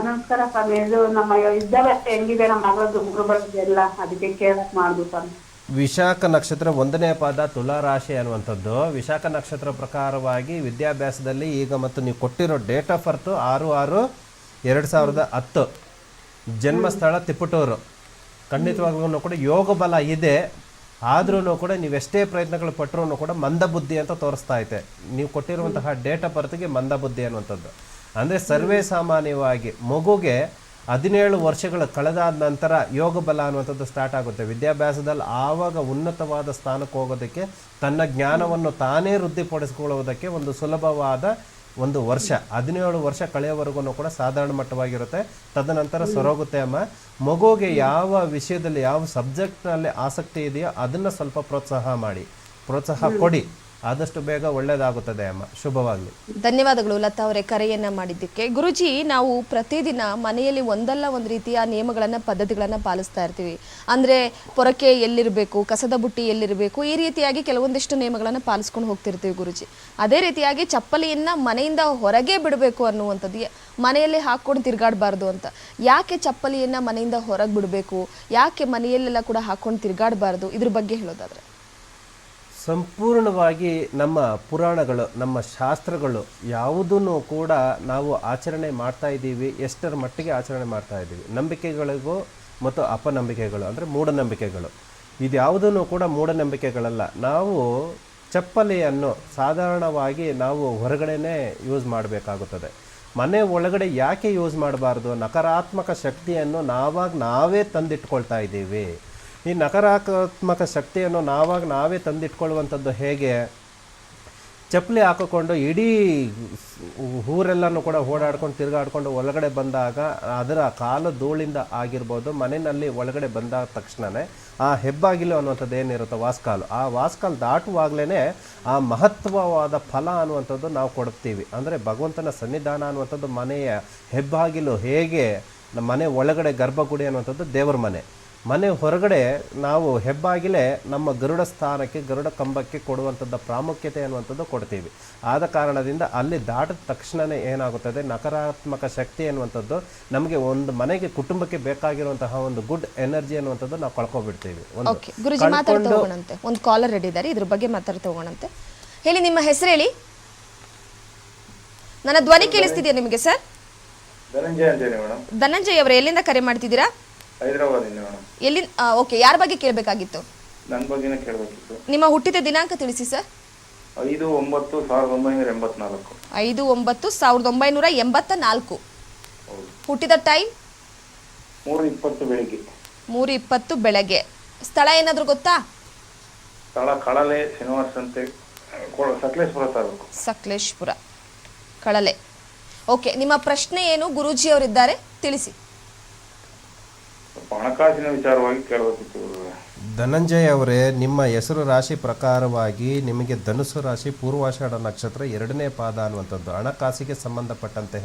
ನಮಸ್ಕಾರ ಸ್ವಾಮಿ. ಇದು ನಮ್ಮ ವಿದ್ಯಾಭ್ಯಾಸ ಹೆಂಗಿದೆ ನಮ್ಮ ಮಗಳದ್ದು ಗುರುಬಳದ್ದು ಎಲ್ಲ ಅದಕ್ಕೆ ಕೇಳಕ್ ಮಾಡ್ಬೇಕು ಸ್ವಾಮಿ ವಿಶಾಖ ನಕ್ಷತ್ರ ಒಂದನೇ ಪಾದ ತುಲಾ ರಾಶಿ ಅನ್ನುವಂಥದ್ದು. ವಿಶಾಖ ನಕ್ಷತ್ರ ಪ್ರಕಾರವಾಗಿ ವಿದ್ಯಾಭ್ಯಾಸದಲ್ಲಿ ಈಗ ಮತ್ತು ನೀವು ಕೊಟ್ಟಿರೋ ಡೇಟ್ ಆಫ್ ಬರ್ತು ಆರು ಆರು ಎರಡು ಸಾವಿರದ ಹತ್ತು. ಜನ್ಮಸ್ಥಳ ತಿಪ್ಪಟೂರು ಖಂಡಿತವಾಗ್ಲೂ ಕೂಡ ಯೋಗ ಬಲ ಇದೆ. ಆದ್ರೂ ಕೂಡ ನೀವೆಷ್ಟೇ ಪ್ರಯತ್ನಗಳು ಪಟ್ಟರೂ ಕೂಡ ಮಂದಬುದ್ಧಿ ಅಂತ ತೋರಿಸ್ತಾ ಐತೆ ನೀವು ಕೊಟ್ಟಿರುವಂತಹ ಡೇಟ್ ಆಫ್ ಬರ್ತ್ಗೆ ಮಂದಬುದ್ಧಿ ಅನ್ನುವಂಥದ್ದು. ಅಂದರೆ ಸರ್ವೇ ಸಾಮಾನ್ಯವಾಗಿ ಮಗುಗೆ ಹದಿನೇಳು ವರ್ಷಗಳು ಕಳೆದಾದ ನಂತರ ಯೋಗ ಬಲ ಅನ್ನುವಂಥದ್ದು ಸ್ಟಾರ್ಟ್ ಆಗುತ್ತೆ. ವಿದ್ಯಾಭ್ಯಾಸದಲ್ಲಿ ಆವಾಗ ಉನ್ನತವಾದ ಸ್ಥಾನಕ್ಕೆ ಹೋಗೋದಕ್ಕೆ ತನ್ನ ಜ್ಞಾನವನ್ನು ತಾನೇ ವೃದ್ಧಿಪಡಿಸ್ಕೊಳ್ಳೋದಕ್ಕೆ ಒಂದು ಸುಲಭವಾದ ಒಂದು ವರ್ಷ. ಹದಿನೇಳು ವರ್ಷ ಕಳೆಯವರೆಗೂ ಕೂಡ ಸಾಧಾರಣ ಮಟ್ಟವಾಗಿರುತ್ತೆ. ತದನಂತರ ಸೊರಗುತ್ತೆ ಅಮ್ಮ. ಮಗುಗೆ ಯಾವ ವಿಷಯದಲ್ಲಿ, ಯಾವ ಸಬ್ಜೆಕ್ಟ್ನಲ್ಲಿ ಆಸಕ್ತಿ ಇದೆಯೋ ಅದನ್ನು ಸ್ವಲ್ಪ ಪ್ರೋತ್ಸಾಹ ಮಾಡಿ. ಪ್ರೋತ್ಸಾಹ ಕೊಡಿ. ಆದಷ್ಟು ಬೇಗ ಒಳ್ಳೇದಾಗುತ್ತದೆ ಅಮ್ಮ. ಶುಭವಾಗಲಿ. ಧನ್ಯವಾದಗಳು ಲತಾ ಅವರೇ ಕರೆಯನ್ನ ಮಾಡಿದ್ದಕ್ಕೆ. ಗುರುಜಿ, ನಾವು ಪ್ರತಿದಿನ ಮನೆಯಲ್ಲಿ ಒಂದಲ್ಲ ಒಂದು ರೀತಿಯ ನಿಯಮಗಳನ್ನ, ಪದ್ಧತಿಗಳನ್ನ ಪಾಲಿಸ್ತಾ ಇರ್ತೀವಿ. ಅಂದ್ರೆ ಪೊರಕೆ ಎಲ್ಲಿರಬೇಕು, ಕಸದ ಬುಟ್ಟಿ ಎಲ್ಲಿರಬೇಕು, ಈ ರೀತಿಯಾಗಿ ಕೆಲವೊಂದಿಷ್ಟು ನಿಯಮಗಳನ್ನ ಪಾಲಿಸ್ಕೊಂಡು ಹೋಗ್ತಿರ್ತೀವಿ ಗುರುಜಿ. ಅದೇ ರೀತಿಯಾಗಿ ಚಪ್ಪಲಿಯನ್ನ ಮನೆಯಿಂದ ಹೊರಗೆ ಬಿಡಬೇಕು ಅನ್ನುವಂಥದ್ದು, ಮನೆಯಲ್ಲಿ ಹಾಕೊಂಡು ತಿರುಗಾಡಬಾರ್ದು ಅಂತ. ಯಾಕೆ ಚಪ್ಪಲಿಯನ್ನ ಮನೆಯಿಂದ ಹೊರಗೆ ಬಿಡಬೇಕು? ಯಾಕೆ ಮನೆಯಲ್ಲೆಲ್ಲ ಕೂಡ ಹಾಕೊಂಡು ತಿರ್ಗಾಡಬಾರ್ದು? ಇದ್ರ ಬಗ್ಗೆ ಹೇಳೋದಾದ್ರೆ. ಸಂಪೂರ್ಣವಾಗಿ ನಮ್ಮ ಪುರಾಣಗಳು, ನಮ್ಮ ಶಾಸ್ತ್ರಗಳು ಯಾವುದನ್ನು ಕೂಡ ನಾವು ಆಚರಣೆ ಮಾಡ್ತಾ ಇದ್ದೀವಿ, ಎಷ್ಟರ ಮಟ್ಟಿಗೆ ಆಚರಣೆ ಮಾಡ್ತಾ ಇದ್ದೀವಿ. ನಂಬಿಕೆಗಳಿಗೂ ಮತ್ತು ಅಪನಂಬಿಕೆಗಳು, ಅಂದರೆ ಮೂಢನಂಬಿಕೆಗಳು. ಇದ್ಯಾವುದನ್ನು ಕೂಡ ಮೂಢನಂಬಿಕೆಗಳಲ್ಲ. ನಾವು ಚಪ್ಪಲಿಯನ್ನು ಸಾಧಾರಣವಾಗಿ ನಾವು ಹೊರಗಡೆನೇ ಯೂಸ್ ಮಾಡಬೇಕಾಗುತ್ತದೆ. ಮನೆ ಒಳಗಡೆ ಯಾಕೆ ಯೂಸ್ ಮಾಡಬಾರ್ದು? ನಕಾರಾತ್ಮಕ ಶಕ್ತಿಯನ್ನು ನಾವಾಗ ನಾವೇ ತಂದಿಟ್ಕೊಳ್ತಾ ಇದ್ದೀವಿ. ಈ ನಕಾರಾತ್ಮಕ ಶಕ್ತಿಯನ್ನು ನಾವಾಗ ನಾವೇ ತಂದಿಟ್ಕೊಳ್ಳುವಂಥದ್ದು ಹೇಗೆ? ಚಪ್ಪಲಿ ಹಾಕಿಕೊಂಡು ಇಡೀ ಊರೆಲ್ಲನೂ ಕೂಡ ಓಡಾಡ್ಕೊಂಡು ತಿರುಗಾಡ್ಕೊಂಡು ಒಳಗಡೆ ಬಂದಾಗ ಅದರ ಕಾಲು ಧೂಳಿಂದ ಆಗಿರ್ಬೋದು, ಮನೆಯಲ್ಲಿ ಒಳಗಡೆ ಬಂದಾದ ತಕ್ಷಣವೇ ಆ ಹೆಬ್ಬಾಗಿಲು ಅನ್ನುವಂಥದ್ದು ಏನಿರುತ್ತೆ ವಾಸ್ಕಾಲು. ಆ ವಾಸ್ಕಾಲ್ ದಾಟುವಾಗಲೇ ಆ ಮಹತ್ವವಾದ ಫಲ ಅನ್ನುವಂಥದ್ದು ನಾವು ಕೊಡ್ತೀವಿ ಅಂದರೆ ಭಗವಂತನ ಸನ್ನಿಧಾನ ಅನ್ನುವಂಥದ್ದು ಮನೆಯ ಹೆಬ್ಬಾಗಿಲು ಹೇಗೆ ನಮ್ಮ ಮನೆ ಒಳಗಡೆ ಗರ್ಭಗುಡಿ ಅನ್ನುವಂಥದ್ದು ದೇವರ ಮನೆ. ಮನೆ ಹೊರಗಡೆ ನಾವು ಹೆಬ್ಬಾಗಿಲೇ ನಮ್ಮ ಗರುಡ ಸ್ಥಾನಕ್ಕೆ ಗರುಡ ಕಂಬಕ್ಕೆ ಕೊಡುವಂಥದ್ದು ಪ್ರಾಮುಖ್ಯತೆ ಅನ್ನುವಂಥದ್ದು ಕೊಡ್ತೀವಿ. ಆದ ಕಾರಣದಿಂದ ಅಲ್ಲಿ ದಾಟಿದ ತಕ್ಷಣವೇ ಏನಾಗುತ್ತದೆ? ನಕಾರಾತ್ಮಕ ಶಕ್ತಿ ಅನ್ನುವಂಥದ್ದು ನಮಗೆ ಒಂದು ಮನೆಗೆ ಕುಟುಂಬಕ್ಕೆ ಬೇಕಾಗಿರುವಂತಹ ಒಂದು ಗುಡ್ ಎನರ್ಜಿ ಅನ್ನುವಂಥದ್ದು ನಾವು ಕಳ್ಕೊಬಿಡ್ತೀವಿ ಒಂದು ಓಕೆ ಗುರುಜಿ ಮಾತಾಡ್ತಾ ಹೋಗೋಣಂತೆ. ಒಂದು ಕಾಲರ್ ರೆಡಿ ಇದ್ದಾರೆ. ಇದ್ರ ಬಗ್ಗೆ ಮಾತಾಡ್ತಾ ಹೋಗೋಣಂತೆ. ಹೇಳಿ ನಿಮ್ಮ ಹೆಸರು ಹೇಳಿ? ನನ್ನ ಧ್ವನಿ ಕೇಳಿಸ್ತಿದೆಯಾ ನಿಮಗೆ ಸರ್ ಧನಂಜಯ ಅಂತೇಳಿ ಮೇಡಮ್. ಧನಂಜಯ್ ಅವರು ಎಲ್ಲಿಂದ ಕರೆ ಮಾಡ್ತಿದ್ದೀರಾ? ಹೈದರಾಬಾದಿಂದ ಮೇಡಮ್. ಎಲ್ಲಿ ಓಕೆ ಯಾರ ಬಗ್ಗೆ ಕೇಳಬೇಕಾಗಿತ್ತು? ನನ್ನ ಬಗ್ಗೆನೇ ಕೇಳಬೇಕಿತ್ತು. ನಿಮ್ಮ ಹುಟ್ಟಿದ ದಿನಾಂಕ ತಿಳಿಸಿ ಸರ್. ಐದು ಒಂಬತ್ತು ಸಾವಿರದ ಒಂಬೈನೂರ ಎಂಬತ್ನಾಲ್ಕು. ಐದು ಒಂಬತ್ತು ಸಾವಿರದ ಒಂಬೈನೂರ ಎಂಬತ್ತ ನಾಲ್ಕು ಹೌದು. ಹುಟ್ಟಿದ ಟೈಮ್? ಮೂರು ಇಪ್ಪತ್ತು ಬೆಳಿಗ್ಗೆ. ಮೂರು ಇಪ್ಪತ್ತು ಬೆಳಗ್ಗೆ. ಸ್ಥಳ ಏನಾದರೂ ಗೊತ್ತಾ? ಸ್ಥಳ ಕಳಲೆ ಶನಿವಾರ ಸಂತೆ ಕೊ- ಸಕಲೇಶ್ಪುರ ತಾಲೂಕು. ಸಕಲೇಶ್ಪುರ. ಕಳಲೆ. ಓಕೆ ನಿಮ್ಮ ಪ್ರಶ್ನೆ ಏನು? ಗುರೂಜಿಯವರಿದ್ದಾರೆ. ತಿಳಿಸಿ. ಸ್ವಲ್ಪ ಹಣಕಾಸಿನ ವಿಚಾರವಾಗಿ ಕೇಳಬೇಕಿತ್ತು ಧನಂಜಯ ಅವರೇ ನಿಮ್ಮ ಹೆಸರು ರಾಶಿ ಪ್ರಕಾರವಾಗಿ ನಿಮಗೆ ಧನುಸು ರಾಶಿ ಪೂರ್ವಾಷಾಢ ನಕ್ಷತ್ರ ಎರಡನೇ ಪಾದ ಅನ್ನುವಂಥದ್ದು. ಹಣಕಾಸಿಗೆ ಸಂಬಂಧಪಟ್ಟಂತೆ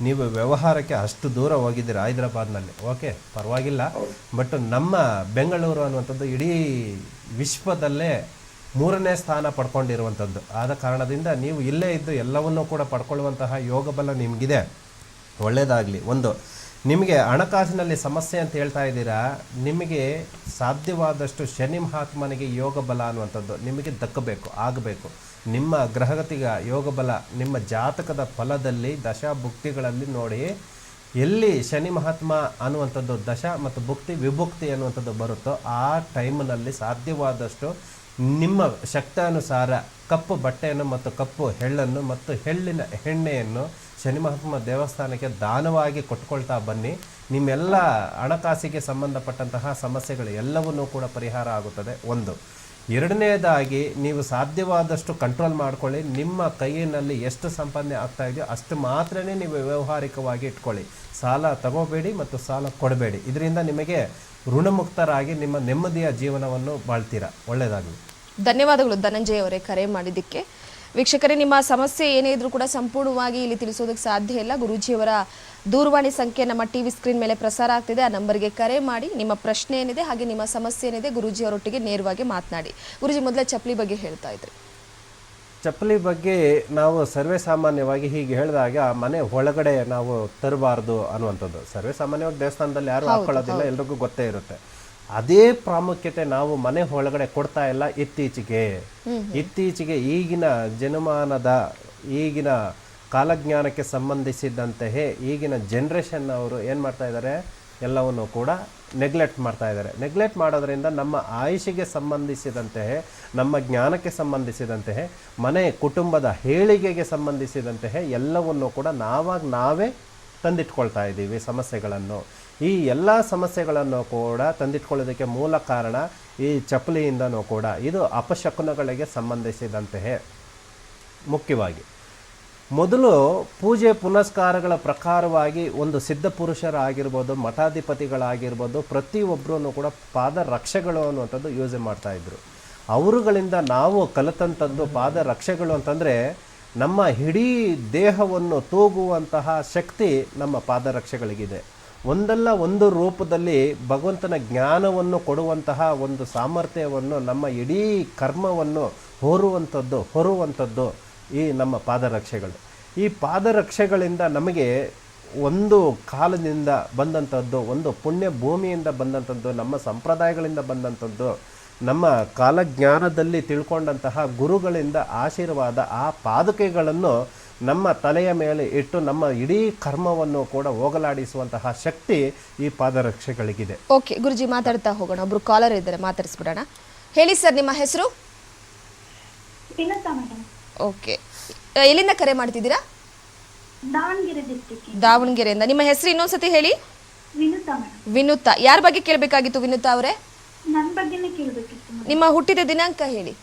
ನೀವು ವ್ಯವಹಾರಕ್ಕೆ ಅಷ್ಟು ದೂರ ಹೋಗಿದ್ದೀರಾ ಹೈದರಾಬಾದ್ನಲ್ಲಿ? ಓಕೆ ಪರವಾಗಿಲ್ಲ. ಬಟ್ ನಮ್ಮ ಬೆಂಗಳೂರು ಅನ್ನುವಂಥದ್ದು ಇಡೀ ವಿಶ್ವದಲ್ಲೇ ಮೂರನೇ ಸ್ಥಾನ ಪಡ್ಕೊಂಡಿರುವಂಥದ್ದು. ಆದ ಕಾರಣದಿಂದ ನೀವು ಇಲ್ಲೇ ಇದ್ದು ಎಲ್ಲವನ್ನೂ ಕೂಡ ಪಡ್ಕೊಳ್ಳುವಂತಹ ಯೋಗ ಬಲ ನಿಮಗಿದೆ. ಒಳ್ಳೆಯದಾಗಲಿ ಒಂದು ನಿಮಗೆ ಹಣಕಾಸಿನಲ್ಲಿ ಸಮಸ್ಯೆ ಅಂತ ಹೇಳ್ತಾ ಇದ್ದೀರಾ? ನಿಮಗೆ ಸಾಧ್ಯವಾದಷ್ಟು ಶನಿ ಮಹಾತ್ಮನಿಗೆ ಯೋಗ ಬಲ ಅನ್ನುವಂಥದ್ದು ನಿಮಗೆ ದಕ್ಕಬೇಕು, ಆಗಬೇಕು. ನಿಮ್ಮ ಗ್ರಹಗತಿಗ ಯೋಗ ಬಲ, ನಿಮ್ಮ ಜಾತಕದ ಫಲದಲ್ಲಿ, ದಶಾ ಭುಕ್ತಿಗಳಲ್ಲಿ ನೋಡಿ ಎಲ್ಲಿ ಶನಿ ಮಹಾತ್ಮ ಅನ್ನುವಂಥದ್ದು ದಶ ಮತ್ತು ಭುಕ್ತಿ ವಿಭುಕ್ತಿ ಅನ್ನುವಂಥದ್ದು ಬರುತ್ತೋ ಆ ಟೈಮ್ನಲ್ಲಿ ಸಾಧ್ಯವಾದಷ್ಟು ನಿಮ್ಮ ಶಕ್ತಾನುಸಾರ ಕಪ್ಪು ಬಟ್ಟೆಯನ್ನು ಮತ್ತು ಕಪ್ಪು ಹೆಳ್ಳನ್ನು ಮತ್ತು ಹೆಳ್ಳಿನ ಎಣ್ಣೆಯನ್ನು ಶನಿ ಮಹಾತ್ಮ ದೇವಸ್ಥಾನಕ್ಕೆ ದಾನವಾಗಿ ಕೊಟ್ಕೊಳ್ತಾ ಬನ್ನಿ. ನಿಮ್ಮೆಲ್ಲ ಹಣಕಾಸಿಗೆ ಸಂಬಂಧಪಟ್ಟಂತಹ ಸಮಸ್ಯೆಗಳು ಎಲ್ಲವನ್ನೂ ಕೂಡ ಪರಿಹಾರ ಆಗುತ್ತದೆ. ಒಂದು, ಎರಡನೇದಾಗಿ ನೀವು ಸಾಧ್ಯವಾದಷ್ಟು ಕಂಟ್ರೋಲ್ ಮಾಡ್ಕೊಳ್ಳಿ. ನಿಮ್ಮ ಕೈಯಲ್ಲಿ ಎಷ್ಟು ಸಂಪಾದನೆ ಆಗ್ತಾ ಇದೆಯೋ ಅಷ್ಟು ಮಾತ್ರನೇ ನೀವು ವ್ಯಾವಹಾರಿಕವಾಗಿ ಇಟ್ಕೊಳ್ಳಿ. ಸಾಲ ತಗೋಬೇಡಿ ಮತ್ತು ಸಾಲ ಕೊಡಬೇಡಿ. ಇದರಿಂದ ನಿಮಗೆ ಋಣಮುಕ್ತರಾಗಿ ನಿಮ್ಮ ನೆಮ್ಮದಿಯ ಜೀವನವನ್ನು ಬಾಳ್ತೀರಾ? ಒಳ್ಳೆಯದಾಗಲಿ. ಧನ್ಯವಾದಗಳು. ಧನಂಜಯ ಅವರೇ ಕರೆ ಮಾಡಿದ್ದಕ್ಕೆ. ವೀಕ್ಷಕರೇ ನಿಮ್ಮ ಸಮಸ್ಯೆ ಏನೇ ಇದ್ರೂ ಕೂಡ ಸಂಪೂರ್ಣವಾಗಿ ಇಲ್ಲಿ ತಿಳಿಸೋದಕ್ಕೆ ಸಾಧ್ಯ ಇಲ್ಲ. ಗುರೂಜಿಯವರ ದೂರವಾಣಿ ಸಂಖ್ಯೆ ನಮ್ಮ ಟಿವಿ ಸ್ಕ್ರೀನ್ ಮೇಲೆ ಪ್ರಸಾರ ಆಗ್ತಿದೆ. ಆ ನಂಬರ್ಗೆ ಕರೆ ಮಾಡಿ ನಿಮ್ಮ ಪ್ರಶ್ನೆ ಏನಿದೆ ಹಾಗೆ ನಿಮ್ಮ ಸಮಸ್ಯೆ ಏನಿದೆ ಗುರೂಜಿ ಅವರೊಟ್ಟಿಗೆ ನೇರವಾಗಿ ಮಾತನಾಡಿ. ಗುರುಜಿ ಮೊದಲೇ ಚಪ್ಪಲಿ ಬಗ್ಗೆ ಹೇಳ್ತಾ ಇದ್ರಿ. ಚಪ್ಪಲಿ ಬಗ್ಗೆ ನಾವು ಸರ್ವೇ ಸಾಮಾನ್ಯವಾಗಿ ಹೀಗೆ ಹೇಳಿದಾಗ ಮನೆ ಒಳಗಡೆ ನಾವು ತರಬಾರ್ದು ಅನ್ನುವಂಥದ್ದು. ಸರ್ವೇ ಸಾಮಾನ್ಯವಾಗಿ ದೇವಸ್ಥಾನದಲ್ಲಿ ಯಾರು ಹಾಕೊಳ್ಳೋದಿಲ್ಲ ಎಲ್ರಿಗೂ ಗೊತ್ತೇ ಇರುತ್ತೆ. ಅದೇ ಪ್ರಾಮುಖ್ಯತೆ ನಾವು ಮನೆ ಒಳಗಡೆ ಕೊಡ್ತಾ ಇಲ್ಲ ಇತ್ತೀಚೆಗೆ. ಇತ್ತೀಚೆಗೆ ಈಗಿನ ಜನಮಾನದ ಈಗಿನ ಕಾಲಜ್ಞಾನಕ್ಕೆ ಸಂಬಂಧಿಸಿದಂತೆಯೇ ಈಗಿನ ಜನ್ರೇಷನ್ ಅವರು ಏನು ಮಾಡ್ತಾ ಇದ್ದಾರೆ? ಎಲ್ಲವನ್ನು ಕೂಡ ನೆಗ್ಲೆಕ್ಟ್ ಮಾಡ್ತಾ ಇದ್ದಾರೆ. ನೆಗ್ಲೆಕ್ಟ್ ಮಾಡೋದ್ರಿಂದ ನಮ್ಮ ಆಯುಷಿಗೆ ಸಂಬಂಧಿಸಿದಂತೆ ನಮ್ಮ ಜ್ಞಾನಕ್ಕೆ ಸಂಬಂಧಿಸಿದಂತೆ ಮನೆ ಕುಟುಂಬದ ಹೇಳಿಗೆಗೆ ಸಂಬಂಧಿಸಿದಂತೆ ಎಲ್ಲವನ್ನು ಕೂಡ ನಾವಾಗ ನಾವೇ ತಂದಿಟ್ಕೊಳ್ತಾ ಇದ್ದೀವಿ ಸಮಸ್ಯೆಗಳನ್ನು. ಈ ಎಲ್ಲ ಸಮಸ್ಯೆಗಳನ್ನು ಕೂಡ ತಂದಿಟ್ಕೊಳ್ಳೋದಕ್ಕೆ ಮೂಲ ಕಾರಣ ಈ ಚಪ್ಪಲಿಯಿಂದನೂ ಕೂಡ. ಇದು ಅಪಶಕುನಗಳಿಗೆ ಸಂಬಂಧಿಸಿದಂತೆಯೇ ಮುಖ್ಯವಾಗಿ. ಮೊದಲು ಪೂಜೆ ಪುನಸ್ಕಾರಗಳ ಪ್ರಕಾರವಾಗಿ ಒಂದು ಸಿದ್ಧ ಪುರುಷರಾಗಿರ್ಬೋದು, ಮಠಾಧಿಪತಿಗಳಾಗಿರ್ಬೋದು ಪ್ರತಿಯೊಬ್ಬರೂ ಕೂಡ ಪಾದ ರಕ್ಷೆಗಳು ಅನ್ನುವಂಥದ್ದು ಯೂಸ್ ಮಾಡ್ತಾ ಇದ್ರು. ಅವರುಗಳಿಂದ ನಾವು ಕಲಿತಂಥದ್ದು ಪಾದ ರಕ್ಷೆಗಳು ಅಂತಂದರೆ ನಮ್ಮ ಇಡೀ ದೇಹವನ್ನು ತೂಗುವಂತಹ ಶಕ್ತಿ ನಮ್ಮ ಪಾದರಕ್ಷೆಗಳಿಗಿದೆ ಒಂದಲ್ಲ ಒಂದು ರೂಪದಲ್ಲಿ ಭಗವಂತನ ಜ್ಞಾನವನ್ನು ಕೊಡುವಂತಹ ಒಂದು ಸಾಮರ್ಥ್ಯವನ್ನು, ನಮ್ಮ ಇಡೀ ಕರ್ಮವನ್ನು ಹೋರುವಂಥದ್ದು, ಹೊರುವಂಥದ್ದು ಈ ನಮ್ಮ ಪಾದರಕ್ಷೆಗಳು. ಈ ಪಾದರಕ್ಷೆಗಳಿಂದ ನಮಗೆ ಒಂದು ಕಾಲದಿಂದ ಬಂದಂಥದ್ದು, ಒಂದು ಪುಣ್ಯ ಭೂಮಿಯಿಂದ ಬಂದಂಥದ್ದು, ನಮ್ಮ ಸಂಪ್ರದಾಯಗಳಿಂದ ಬಂದಂಥದ್ದು, ನಮ್ಮ ಕಾಲಜ್ಞಾನದಲ್ಲಿ ತಿಳ್ಕೊಂಡಂತಹ ಗುರುಗಳಿಂದ ಆಶೀರ್ವಾದ ಆ ಪಾದುಕೆಗಳನ್ನು ನಮ್ಮ ತಲೆಯ ಮೇಲೆ ಇಟ್ಟು ನಮ್ಮ ಇಡೀ ಕರ್ಮವನ್ನು ಕೂಡ ಹೋಗಲಾಡಿಸುವಂತಹ ಶಕ್ತಿ ಈ ಪಾದರಕ್ಷೆಗಳಿಗಿದೆ. ಓಕೆ ಗುರುಜಿ ಮಾತಾಡ್ತಾ ಹೋಗೋಣ. ಒಬ್ರು ಕಾಲರ್ ಇದ್ದಾರೆ ಮಾತಾಡಿಸ್ಬಿಡೋಣ. ಹೇಳಿ ಸರ್ ನಿಮ್ಮ ಹೆಸರು? ಓಕೆ ಎಲ್ಲಿಂದ ಕರೆ ಮಾಡ್ತಿದ್ದೀರಾ? ದಾವಣಗೆರೆಯಿಂದ. ನಿಮ್ಮ ಹೆಸರು ಇನ್ನೊಂದ್ಸತಿ ಹೇಳಿ? ವಿನುತಾ ಯಾರ ಬಗ್ಗೆ ಕೇಳಬೇಕಾಗಿತ್ತು ವಿನುತಾ ಅವರೇ? ನನ್ನ ಬಗ್ಗೆನೇ ಕೇಳಬೇಕಿತ್ತು ನಿಮ್ಮ ಹುಟ್ಟಿದ ದಿನಾಂಕ ಹೇಳಿ.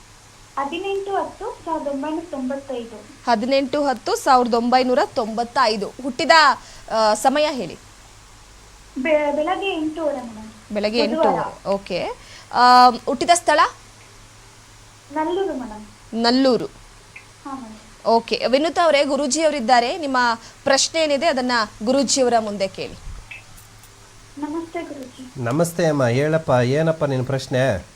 ಹದಿನೆಂಟು ಹತ್ತು ಸಾವಿರದ ಒಂಬೈನೂರ ತೊಂಬತ್ತೈದು. ಹದಿನೆಂಟು ಹತ್ತು ಸಾವಿರದ ಒಂಬೈನೂರ ತೊಂಬತ್ತೈದು. ಹುಟ್ಟಿದ ಆ, ಸಮಯ ಹೇಳಿ. ಬೆ- ಬೆಳಗ್ಗೆ ಎಂಟೂವರೆ ಮೇಡಮ್. ಬೆಳಗ್ಗೆ ಎಂಟು ಬುಧವಾರ. ಓಕೆ. ಆ, ಹುಟ್ಟಿದ ಸ್ಥಳ? ನಲ್ಲೂರು ಮೇಡಮ್. ನಲ್ಲೂರು. ಹಾಂ ಮೇಡಮ್. ಓಕೆ. ವಿನುತಾ ಅವರೇ ಗುರೂಜಿಯವರಿದ್ದಾರೆ ನಿಮ್ಮ ಪ್ರಶ್ನೆ ಏನಿದೆ ಅದನ್ನ ಗುರೂಜಿಯವರ ಮುಂದೆ ಕೇಳಿ. ನಮಸ್ತೆ ಗುರುಜಿ. ನಮಸ್ತೆ ಅಮ್ಮ ಹೇಳಪ್ಪ ಏನಪ್ಪ ನಿನ್ನ ಪ್ರಶ್ನೆ?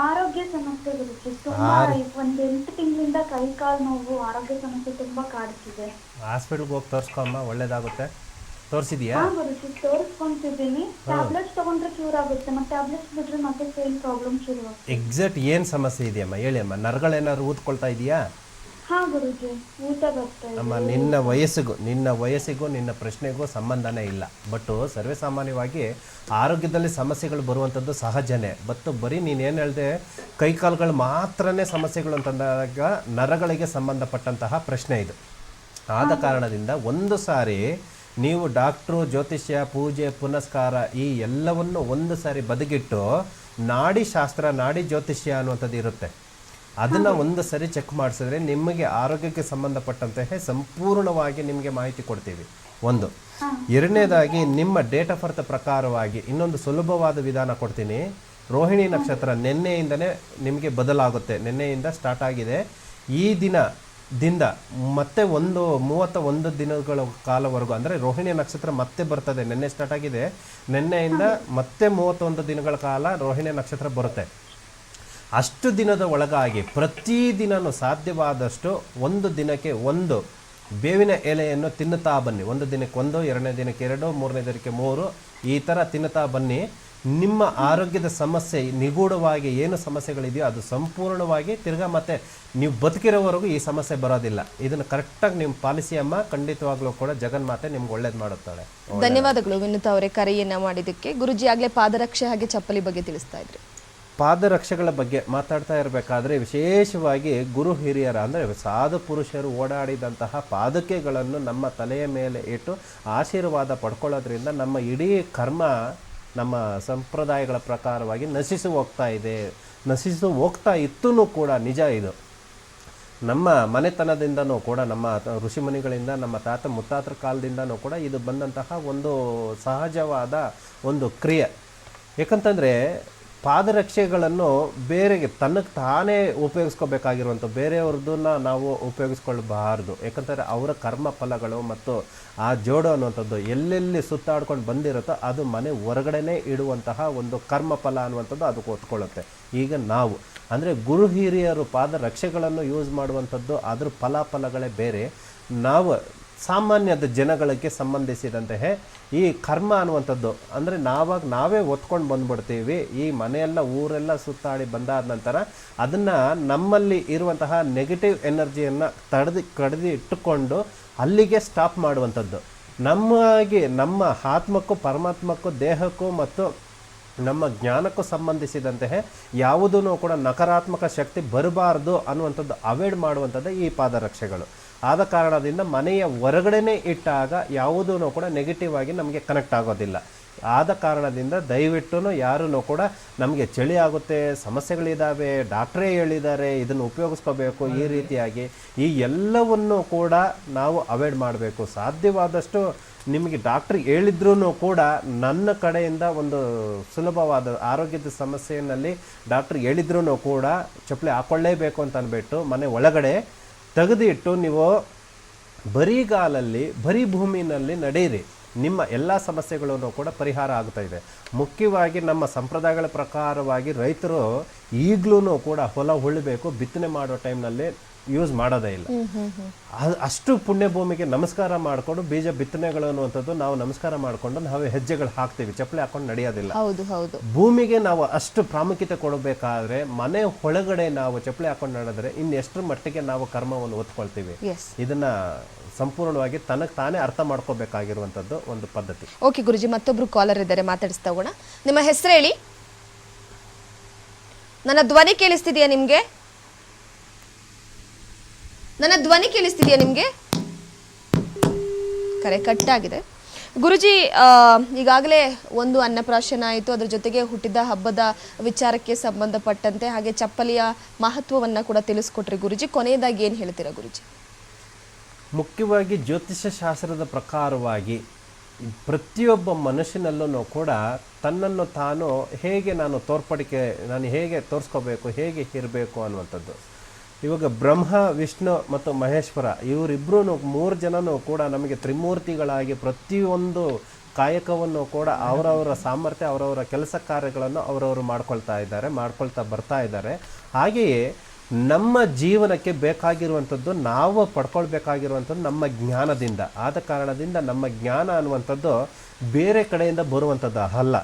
ಆರೋಗ್ಯ ಸಮಸ್ಯೆ ಗುರುಜಿ ತುಂಬಾ ಒಂದ್ ಎಂಟು ತಿಂಗಳಿಂದ ಕೈ ಕಾಲು ನೋವು ಆರೋಗ್ಯ ಸಮಸ್ಯೆ ತುಂಬಾ ಕಾಡ್ತಿದೆ. ಹಾಸ್ಪಿಟ್ಲ್ಗೆ ಹೋಗಿ ತೋರಿಸ್ಕೊಮ್ಮ ಒಳ್ಳೇದಾಗುತ್ತೆ. ತೋರಿಸಿದ್ಯಾ? ಹಾ ಗುರುಜಿ ತೋರಿಸ್ಕೊಂತಿದ್ದೀನಿ. ಟ್ಯಾಬ್ಲೆಟ್ಸ್ ತಗೊಂಡ್ರೆ ಕ್ಯೂರ್ ಆಗುತ್ತೆ ಮತ್ತೆ ಟ್ಯಾಬ್ಲೆಟ್ಸ್ ಬಿಟ್ರೆ ಮತ್ತೆ ಸೇಮ್ ಪ್ರಾಬ್ಲಮ್ ಶುರು ಆಗುತ್ತೆ. ಎಕ್ಸಾಕ್ಟ್ ಏನ್ ಸಮಸ್ಯೆ ಇದೆಯಮ್ಮ? ಹೇಳಿ ಅಮ್ಮ ನರಗಳೇನಾದ್ರು ಊದ್ಕೊಳ್ತಾ ಇದೆಯಾ? ಅಮ್ಮ ನಿನ್ನ ವಯಸ್ಸಿಗೂ ನಿನ್ನ ವಯಸ್ಸಿಗೂ ನಿನ್ನ ಪ್ರಶ್ನೆಗೂ ಸಂಬಂಧನೇ ಇಲ್ಲ. ಬಟ್ ಸರ್ವೇ ಸಾಮಾನ್ಯವಾಗಿ ಆರೋಗ್ಯದಲ್ಲಿ ಸಮಸ್ಯೆಗಳು ಬರುವಂಥದ್ದು ಸಹಜನೇ. ಬಟ್ ಬರೀ ನೀನೇನು ಹೇಳಿದೆ ಕೈಕಾಲುಗಳು ಮಾತ್ರನೇ ಸಮಸ್ಯೆಗಳು ಅಂತಂದಾಗ ನರಗಳಿಗೆ ಸಂಬಂಧಪಟ್ಟಂತಹ ಪ್ರಶ್ನೆ ಇದು. ಆದ ಕಾರಣದಿಂದ ಒಂದು ಸಾರಿ ನೀವು ಡಾಕ್ಟ್ರು ಜ್ಯೋತಿಷ್ಯ ಪೂಜೆ ಪುನಸ್ಕಾರ ಈ ಎಲ್ಲವನ್ನು ಒಂದು ಸಾರಿ ಬದಿಗಿಟ್ಟು ನಾಡಿ ಶಾಸ್ತ್ರ ನಾಡಿ ಜ್ಯೋತಿಷ್ಯ ಅನ್ನುವಂಥದ್ದು ಇರುತ್ತೆ. ಅದನ್ನು ಒಂದು ಸರಿ ಚೆಕ್ ಮಾಡಿಸಿದ್ರೆ ನಿಮಗೆ ಆರೋಗ್ಯಕ್ಕೆ ಸಂಬಂಧಪಟ್ಟಂತೆ ಸಂಪೂರ್ಣವಾಗಿ ನಿಮಗೆ ಮಾಹಿತಿ ಕೊಡ್ತೀವಿ. ಒಂದು. ಎರಡನೇದಾಗಿ ನಿಮ್ಮ ಡೇಟ್ ಆಫ್ ಬರ್ತ್ ಪ್ರಕಾರವಾಗಿ ಇನ್ನೊಂದು ಸುಲಭವಾದ ವಿಧಾನ ಕೊಡ್ತೀನಿ. ರೋಹಿಣಿ ನಕ್ಷತ್ರ ನಿನ್ನೆಯಿಂದನೇ ನಿಮಗೆ ಬದಲಾಗುತ್ತೆ. ನಿನ್ನೆಯಿಂದ ಸ್ಟಾರ್ಟ್ ಆಗಿದೆ. ಈ ದಿನ ದಿಂದ ಮತ್ತೆ ಒಂದು ಮೂವತ್ತ ಒಂದು ದಿನಗಳ ಕಾಲವರೆಗೂ ಅಂದರೆ ರೋಹಿಣಿ ನಕ್ಷತ್ರ ಮತ್ತೆ ಬರ್ತದೆ. ನಿನ್ನೆ ಸ್ಟಾರ್ಟ್ ಆಗಿದೆ. ನಿನ್ನೆಯಿಂದ ಮತ್ತೆ ಮೂವತ್ತೊಂದು ದಿನಗಳ ಕಾಲ ರೋಹಿಣಿ ನಕ್ಷತ್ರ ಬರುತ್ತೆ. ಅಷ್ಟು ದಿನದ ಒಳಗಾಗಿ ಪ್ರತಿದಿನನೂ ಸಾಧ್ಯವಾದಷ್ಟು ಒಂದು ದಿನಕ್ಕೆ ಒಂದು ಬೇವಿನ ಎಲೆಯನ್ನು ತಿನ್ನುತ್ತಾ ಬನ್ನಿ. ಒಂದು ದಿನಕ್ಕೆ ಒಂದು, ಎರಡನೇ ದಿನಕ್ಕೆ ಎರಡು, ಮೂರನೇ ದಿನಕ್ಕೆ ಮೂರು, ಈ ಥರ ತಿನ್ನುತ್ತಾ ಬನ್ನಿ. ನಿಮ್ಮ ಆರೋಗ್ಯದ ಸಮಸ್ಯೆ, ನಿಗೂಢವಾಗಿ ಏನು ಸಮಸ್ಯೆಗಳಿದೆಯೋ ಅದು ಸಂಪೂರ್ಣವಾಗಿ ತಿರ್ಗಾ ಮತ್ತೆ ನೀವು ಬದುಕಿರೋವರೆಗೂ ಈ ಸಮಸ್ಯೆ ಬರೋದಿಲ್ಲ. ಇದನ್ನು ಕರೆಕ್ಟಾಗಿ ನೀವು ಪಾಲಿಸಿ ಅಮ್ಮ ಖಂಡಿತವಾಗ್ಲೂ ಕೂಡ ಜಗನ್ಮಾತೆ ನಿಮ್ಗೆ ಒಳ್ಳೇದು ಮಾಡುತ್ತಾಳೆ. ಧನ್ಯವಾದಗಳು. ವಿನುತಾ ಅವರೇ ಕರೆಯನ್ನ ಮಾಡಿದ್ದಕ್ಕೆ. ಗುರುಜಿ ಆಗಲೇ ಪಾದರಕ್ಷೆ ಹಾಗೆ ಚಪ್ಪಲಿ ಬಗ್ಗೆ ತಿಳಿಸ್ತಾ ಇದ್ರಿ. ಪಾದರಕ್ಷೆಗಳ ಬಗ್ಗೆ ಮಾತಾಡ್ತಾ ಇರಬೇಕಾದ್ರೆ ವಿಶೇಷವಾಗಿ ಗುರು ಹಿರಿಯರ ಅಂದರೆ ಸಾಧು ಪುರುಷರು ಓಡಾಡಿದಂತಹ ಪಾದಕೆಗಳನ್ನು ನಮ್ಮ ತಲೆಯ ಮೇಲೆ ಇಟ್ಟು ಆಶೀರ್ವಾದ ಪಡ್ಕೊಳ್ಳೋದ್ರಿಂದ ನಮ್ಮ ಇಡೀ ಕರ್ಮ ನಮ್ಮ ಸಂಪ್ರದಾಯಗಳ ಪ್ರಕಾರವಾಗಿ ನಶಿಸಿ ಹೋಗ್ತಾ ಇದೆ. ನಶಿಸಿ ಹೋಗ್ತಾ ಇತ್ತೂ ಕೂಡ ನಿಜ ಇದು. ನಮ್ಮ ಮನೆತನದಿಂದನೂ ಕೂಡ, ನಮ್ಮ ಋಷಿಮುನಿಗಳಿಂದ, ನಮ್ಮ ತಾತ ಮುತ್ತಾತರ ಕಾಲದಿಂದನೂ ಕೂಡ ಇದು ಬಂದಂತಹ ಒಂದು ಸಹಜವಾದ ಒಂದು ಕ್ರಿಯೆ. ಯಾಕಂತಂದರೆ ಪಾದರಕ್ಷೆಗಳನ್ನು ಬೇರೆಗೆ ತನ್ನಕ್ಕೆ ತಾನೇ ಉಪಯೋಗಿಸ್ಕೋಬೇಕಾಗಿರುವಂಥ ಬೇರೆಯವ್ರದ್ದನ್ನ ನಾವು ಉಪಯೋಗಿಸ್ಕೊಳ್ಬಾರ್ದು. ಯಾಕಂತಂದರೆ ಅವರ ಕರ್ಮ ಫಲಗಳು ಮತ್ತು ಆ ಜೋಡು ಅನ್ನುವಂಥದ್ದು ಎಲ್ಲೆಲ್ಲಿ ಸುತ್ತಾಡ್ಕೊಂಡು ಬಂದಿರುತ್ತೋ ಅದು ಮನೆ ಹೊರಗಡೆನೇ ಇಡುವಂತಹ ಒಂದು ಕರ್ಮ ಫಲ ಅನ್ನುವಂಥದ್ದು ಅದಕ್ಕೆ ಒತ್ಕೊಳ್ಳುತ್ತೆ. ಈಗ ನಾವು, ಅಂದರೆ ಗುರು ಹಿರಿಯರು ಪಾದರಕ್ಷೆಗಳನ್ನು ಯೂಸ್ ಮಾಡುವಂಥದ್ದು ಅದ್ರ ಫಲಾಫಲಗಳೇ ಬೇರೆ. ನಾವು ಸಾಮಾನ್ಯದ ಜನಗಳಿಗೆ ಸಂಬಂಧಿಸಿದಂತೆ ಈ ಕರ್ಮ ಅನ್ನುವಂಥದ್ದು, ಅಂದರೆ ನಾವಾಗ ನಾವೇ ಒತ್ಕೊಂಡು ಬಂದ್ಬಿಡ್ತೀವಿ, ಈ ಮನೆಯೆಲ್ಲ ಊರೆಲ್ಲ ಸುತ್ತಾಡಿ ಬಂದಾದ ನಂತರ ಅದನ್ನು ನಮ್ಮಲ್ಲಿ ಇರುವಂತಹ ನೆಗೆಟಿವ್ ಎನರ್ಜಿಯನ್ನು ತಡೆದು, ಕಡ್ದು ಇಟ್ಟುಕೊಂಡು ಅಲ್ಲಿಗೆ ಸ್ಟಾಪ್ ಮಾಡುವಂಥದ್ದು. ನಮಗೆ ನಮ್ಮ ಆತ್ಮಕ್ಕೂ, ಪರಮಾತ್ಮಕ್ಕೂ, ದೇಹಕ್ಕೂ ಮತ್ತು ನಮ್ಮ ಜ್ಞಾನಕ್ಕೂ ಸಂಬಂಧಿಸಿದಂತೆ ಯಾವುದೂ ಕೂಡ ನಕಾರಾತ್ಮಕ ಶಕ್ತಿ ಬರಬಾರ್ದು ಅನ್ನುವಂಥದ್ದು ಅವಾಯ್ಡ್ ಮಾಡುವಂಥದ್ದು ಈ ಪಾದರಕ್ಷೆಗಳು. ಆದ ಕಾರಣದಿಂದ ಮನೆಯ ಹೊರಗಡೆನೇ ಇಟ್ಟಾಗ ಯಾವುದೂ ಕೂಡ ನೆಗೆಟಿವ್ ಆಗಿ ನಮಗೆ ಕನೆಕ್ಟ್ ಆಗೋದಿಲ್ಲ. ಆದ ಕಾರಣದಿಂದ ದಯವಿಟ್ಟು ಯಾರೂ ಕೂಡ ನಮಗೆ ಚಳಿ ಆಗುತ್ತೆ ಸಮಸ್ಯೆಗಳಿದ್ದಾವೆ ಡಾಕ್ಟ್ರೇ ಹೇಳಿದ್ದಾರೆ ಇದನ್ನು ಉಪಯೋಗಿಸ್ಕೋಬೇಕು ಈ ರೀತಿಯಾಗಿ ಈ ಎಲ್ಲವನ್ನು ಕೂಡ ನಾವು ಅವಾಯ್ಡ್ ಮಾಡಬೇಕು. ಸಾಧ್ಯವಾದಷ್ಟು ನಿಮಗೆ ಡಾಕ್ಟ್ರ್ ಹೇಳಿದ್ರೂ ಕೂಡ ನನ್ನ ಕಡೆಯಿಂದ ಒಂದು ಸುಲಭವಾದ ಆರೋಗ್ಯದ ಸಮಸ್ಯೆಯಲ್ಲಿ ಡಾಕ್ಟ್ರ್ ಹೇಳಿದ್ರೂ ಕೂಡ ಚಪ್ಪಲಿ ಹಾಕೊಳ್ಳೇಬೇಕು ಅಂತ ಅಂದ್ಬಿಟ್ಟು ಮನೆ ಒಳಗಡೆ ತೆಗೆದಿಟ್ಟು ನೀವು ಬರಿಗಾಲಲ್ಲಿ, ಬರೀ ಭೂಮಿನಲ್ಲಿ ನಡೆಯಿರಿ. ನಿಮ್ಮ ಎಲ್ಲ ಸಮಸ್ಯೆಗಳನ್ನು ಕೂಡ ಪರಿಹಾರ ಆಗ್ತಾ ಇದೆ. ಮುಖ್ಯವಾಗಿ ನಮ್ಮ ಸಂಪ್ರದಾಯಗಳ ಪ್ರಕಾರವಾಗಿ ರೈತರು ಈಗಲೂ ಕೂಡ ಹೊಲ ಉಳ್ಬೇಕು, ಬಿತ್ತನೆ ಮಾಡೋ ಟೈಮ್ನಲ್ಲಿ ಯೂಸ್ ಮಾಡೋದೇ ಇಲ್ಲ. ಅಷ್ಟು ಪುಣ್ಯ ಭೂಮಿಗೆ ನಮಸ್ಕಾರ ಮಾಡಿಕೊಂಡು ಬೀಜ ಬಿತ್ತನೆಗಳು ಅನ್ನುವಂಥದ್ದು ನಾವು ನಮಸ್ಕಾರ ಮಾಡಿಕೊಂಡು ನಾವು ಹೆಜ್ಜೆಗಳು ಹಾಕ್ತೀವಿ. ಚಪ್ಪಲಿ ಹಾಕೊಂಡು ನಡೆಯೋದಿಲ್ಲ. ಹೌದು ಹೌದು. ಭೂಮಿಗೆ ನಾವು ಅಷ್ಟು ಪ್ರಾಮುಖ್ಯತೆ ಕೊಡಬೇಕಾದ್ರೆ ಮನೆ ಒಳಗಡೆ ನಾವು ಚಪ್ಪಲಿ ಹಾಕೊಂಡು ನಡೆದ್ರೆ ಇನ್ನು ಎಷ್ಟರ ಮಟ್ಟಿಗೆ ನಾವು ಕರ್ಮವನ್ನು ಒತ್ಕೊಳ್ತೀವಿ ಇದನ್ನ ಸಂಪೂರ್ಣವಾಗಿ ತನಗೆ ತಾನೇ ಅರ್ಥ ಮಾಡ್ಕೋಬೇಕಾಗಿರುವಂತದ್ದು ಒಂದು ಪದ್ಧತಿ. ಓಕೆ ಗುರುಜಿ ಮತ್ತೊಬ್ರು ಕಾಲರ್ ಇದ್ದಾರೆ ಮಾತಾಡಿಸ್ತಾ ಹೋಗೋಣ. ನಿಮ್ಮ ಹೆಸರು ಹೇಳಿ? ನನ್ನ ಧ್ವನಿ ಕೇಳಿಸ್ತಿದೆಯಾ ನಿಮ್ಗೆ? ನನ್ನ ಧ್ವನಿ ಕೇಳಿಸ್ತಿದೆಯಾ ನಿಮಗೆ? ಕರೆ ಕಟ್ ಆಗಿದೆ ಗುರುಜಿ ಈಗಾಗಲೇ ಒಂದು ಅನ್ನಪ್ರಾಶನ ಆಯಿತು. ಅದ್ರ ಜೊತೆಗೆ ಹುಟ್ಟಿದ ಹಬ್ಬದ ವಿಚಾರಕ್ಕೆ ಸಂಬಂಧಪಟ್ಟಂತೆ ಹಾಗೆ ಚಪ್ಪಲಿಯ ಮಹತ್ವವನ್ನ ಕೂಡ ತಿಳಿಸ್ಕೊಟ್ರಿ ಗುರುಜಿ. ಕೊನೆಯದಾಗಿ ಏನು ಹೇಳ್ತೀರಾ ಗುರುಜಿ? ಮುಖ್ಯವಾಗಿ ಜ್ಯೋತಿಷ್ಯ ಶಾಸ್ತ್ರದ ಪ್ರಕಾರವಾಗಿ ಪ್ರತಿಯೊಬ್ಬ ಮನುಷ್ಯನಲ್ಲೂ ಕೂಡ ತನ್ನನ್ನು ತಾನು ಹೇಗೆ ನಾನು ತೋರ್ಪಡಿಕೆ, ನಾನು ಹೇಗೆ ತೋರಿಸ್ಕೋಬೇಕು, ಹೇಗೆ ಇರಬೇಕು ಅನ್ನುವಂಥದ್ದು. ಇವಾಗ ಬ್ರಹ್ಮ, ವಿಷ್ಣು ಮತ್ತು ಮಹೇಶ್ವರ ಇವರಿಬ್ಬರೂ ಮೂರು ಜನನೂ ಕೂಡ ನಮಗೆ ತ್ರಿಮೂರ್ತಿಗಳಾಗಿ ಪ್ರತಿಯೊಂದು ಕಾಯಕವನ್ನು ಕೂಡ ಅವರವರ ಸಾಮರ್ಥ್ಯ, ಅವರವರ ಕೆಲಸ ಕಾರ್ಯಗಳನ್ನು ಅವರವರು ಮಾಡ್ಕೊಳ್ತಾ ಇದ್ದಾರೆ, ಮಾಡ್ಕೊಳ್ತಾ ಬರ್ತಾ ಇದ್ದಾರೆ. ಹಾಗೆಯೇ ನಮ್ಮ ಜೀವನಕ್ಕೆ ಬೇಕಾಗಿರುವಂಥದ್ದು, ನಾವು ಪಡ್ಕೊಳ್ಬೇಕಾಗಿರುವಂಥದ್ದು ನಮ್ಮ ಜ್ಞಾನದಿಂದ. ಆದ ಕಾರಣದಿಂದ ನಮ್ಮ ಜ್ಞಾನ ಅನ್ನುವಂಥದ್ದು ಬೇರೆ ಕಡೆಯಿಂದ ಬರುವಂಥದ್ದು ಅಲ್ಲ.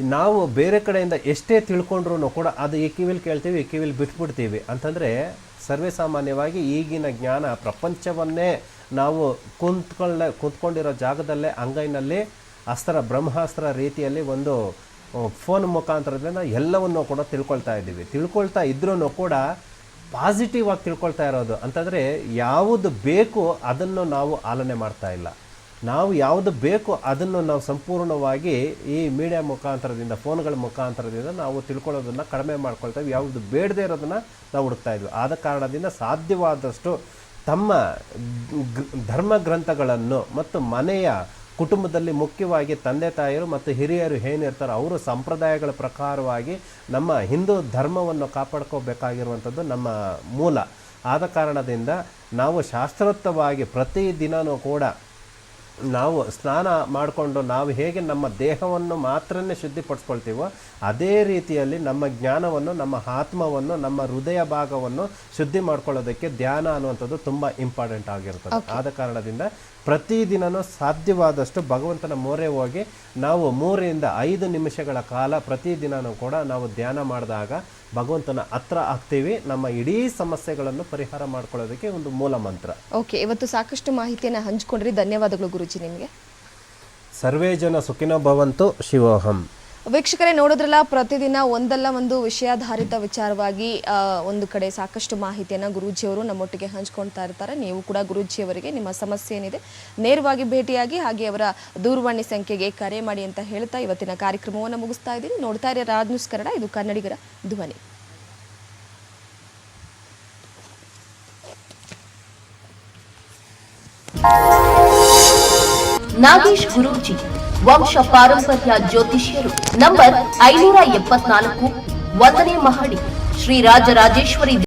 ನಾವು ಬೇರೆ ಕಡೆಯಿಂದ ಎಷ್ಟೇ ತಿಳ್ಕೊಂಡ್ರೂ ಕೂಡ ಅದು ಈ ಕಿವಿಲಿ ಕೇಳ್ತೀವಿ ಈ ಕಿವಿಲಿ ಬಿಟ್ಬಿಡ್ತೀವಿ. ಅಂತಂದರೆ ಸರ್ವೇ ಸಾಮಾನ್ಯವಾಗಿ ಈಗಿನ ಜ್ಞಾನ ಪ್ರಪಂಚವನ್ನೇ ನಾವು ಕುಂತ್ಕೊಳ್ಳ ಕುಂತ್ಕೊಂಡಿರೋ ಜಾಗದಲ್ಲೇ, ಅಂಗೈನಲ್ಲಿ, ಅಸ್ತ್ರ, ಬ್ರಹ್ಮಾಸ್ತ್ರ ರೀತಿಯಲ್ಲಿ ಒಂದು ಫೋನ್ ಮುಖಾಂತರದಿಂದ ಎಲ್ಲವನ್ನೂ ಕೂಡ ತಿಳ್ಕೊಳ್ತಾ ಇದ್ದೀವಿ. ತಿಳ್ಕೊಳ್ತಾ ಇದ್ರೂ ಕೂಡ ಪಾಸಿಟಿವ್ ಆಗಿ ತಿಳ್ಕೊಳ್ತಾ ಇರೋದು. ಅಂತಂದರೆ ಯಾವುದು ಬೇಕು ಅದನ್ನು ನಾವು ಆಲನೆ ಮಾಡ್ತಾ ಇಲ್ಲ. ನಾವು ಯಾವುದು ಬೇಕು ಅದನ್ನು ನಾವು ಸಂಪೂರ್ಣವಾಗಿ ಈ ಮೀಡಿಯಾ ಮುಖಾಂತರದಿಂದ ಫೋನ್ಗಳ ಮುಖಾಂತರದಿಂದ ನಾವು ತಿಳ್ಕೊಳ್ಳೋದನ್ನು ಕಡಿಮೆ ಮಾಡ್ಕೊಳ್ತೇವೆ. ಯಾವುದು ಬೇಡದೇ ಇರೋದನ್ನು ನಾವು ಹುಡುಕ್ತಾ ಇದ್ವಿ. ಆದ ಕಾರಣದಿಂದ ಸಾಧ್ಯವಾದಷ್ಟು ತಮ್ಮ ಧರ್ಮ ಗ್ರಂಥಗಳನ್ನು ಮತ್ತು ಮನೆಯ ಕುಟುಂಬದಲ್ಲಿ ಮುಖ್ಯವಾಗಿ ತಂದೆ ತಾಯಿಯರು ಮತ್ತು ಹಿರಿಯರು ಏನಿರ್ತಾರೋ ಅವರು ಸಂಪ್ರದಾಯಗಳ ಪ್ರಕಾರವಾಗಿ ನಮ್ಮ ಹಿಂದೂ ಧರ್ಮವನ್ನು ಕಾಪಾಡ್ಕೋಬೇಕಾಗಿರುವಂಥದ್ದು ನಮ್ಮ ಮೂಲ. ಆದ ಕಾರಣದಿಂದ ನಾವು ಶಾಸ್ತ್ರೋತ್ತವಾಗಿ ಪ್ರತಿದಿನವೂ ಕೂಡ ನಾವು ಸ್ನಾನ ಮಾಡಿಕೊಂಡು ನಾವು ಹೇಗೆ ನಮ್ಮ ದೇಹವನ್ನು ಮಾತ್ರನೇ ಶುದ್ಧಿಪಡಿಸ್ಕೊಳ್ತೀವೋ ಅದೇ ರೀತಿಯಲ್ಲಿ ನಮ್ಮ ಜ್ಞಾನವನ್ನು ನಮ್ಮ ಆತ್ಮವನ್ನು ನಮ್ಮ ಹೃದಯ ಭಾಗವನ್ನು ಶುದ್ಧಿ ಮಾಡ್ಕೊಳ್ಳೋದಕ್ಕೆ ಧ್ಯಾನ ಅನ್ನುವಂಥದ್ದು ತುಂಬ ಇಂಪಾರ್ಟೆಂಟ್ ಆಗಿರ್ತದೆ ಆದ ಕಾರಣದಿಂದ ಪ್ರತಿದಿನನೂ ಸಾಧ್ಯವಾದಷ್ಟು ಭಗವಂತನ ಮೊರೆ ಹೋಗಿ ನಾವು ಮೂರರಿಂದ ಐದು ನಿಮಿಷಗಳ ಕಾಲ ಪ್ರತಿದಿನನೂ ಕೂಡ ನಾವು ಧ್ಯಾನ ಮಾಡಿದಾಗ ಭಗವಂತನ ಹತ್ರ ಆಗ್ತೀವಿ. ನಮ್ಮ ಇಡೀ ಸಮಸ್ಯೆಗಳನ್ನು ಪರಿಹಾರ ಮಾಡ್ಕೊಳ್ಳೋದಕ್ಕೆ ಒಂದು ಮೂಲ ಮಂತ್ರ. ಓಕೆ ಇವತ್ತು ಸಾಕಷ್ಟು ಮಾಹಿತಿಯನ್ನು ಹಂಚಿಕೊಂಡ್ರಿ. ಧನ್ಯವಾದಗಳು ಗುರುಜಿ ನಿಮಗೆ. ಸರ್ವೇ ಜನ ಸುಖಿನೋ ಭವಂತು ಶಿವೋಹಂ. ವೀಕ್ಷಕರೇ, ನೋಡಿದ್ರಲ್ಲ ಪ್ರತಿದಿನ ಒಂದಲ್ಲ ಒಂದು ವಿಷಯಾಧಾರಿತ ವಿಚಾರವಾಗಿ ಒಂದು ಕಡೆ ಸಾಕಷ್ಟು ಮಾಹಿತಿಯನ್ನು ಗುರೂಜಿಯವರು ನಮ್ಮೊಟ್ಟಿಗೆ ಹಂಚ್ಕೊಳ್ತಾ ಇರ್ತಾರೆ. ನೀವು ಕೂಡ ಗುರೂಜಿಯವರಿಗೆ ನಿಮ್ಮ ಸಮಸ್ಯೆ ಏನಿದೆ ನೇರವಾಗಿ ಭೇಟಿಯಾಗಿ, ಹಾಗೆ ಅವರ ದೂರವಾಣಿ ಸಂಖ್ಯೆಗೆ ಕರೆ ಮಾಡಿ ಅಂತ ಹೇಳ್ತಾ ಇವತ್ತಿನ ಕಾರ್ಯಕ್ರಮವನ್ನು ಮುಗಿಸ್ತಾ ಇದ್ದೀನಿ. ನೋಡ್ತಾ ಇರೋ ರಾಜ್ ಕನ್ನಡ ಇದು ಕನ್ನಡಿಗರ ಧ್ವನಿ. ನಾಗೇಶ್ ಗುರೂಜಿ ವಂಶ ಪಾರಂಪರ್ಯ ಜ್ಯೋತಿಷ್ಯರು. ನಂಬರ್ ಐನೂರ ಎಪ್ಪತ್ನಾಲ್ಕು ಒಂದನೇ ಮಹಡಿ ಶ್ರೀ ರಾಜರಾಜೇಶ್ವರಿ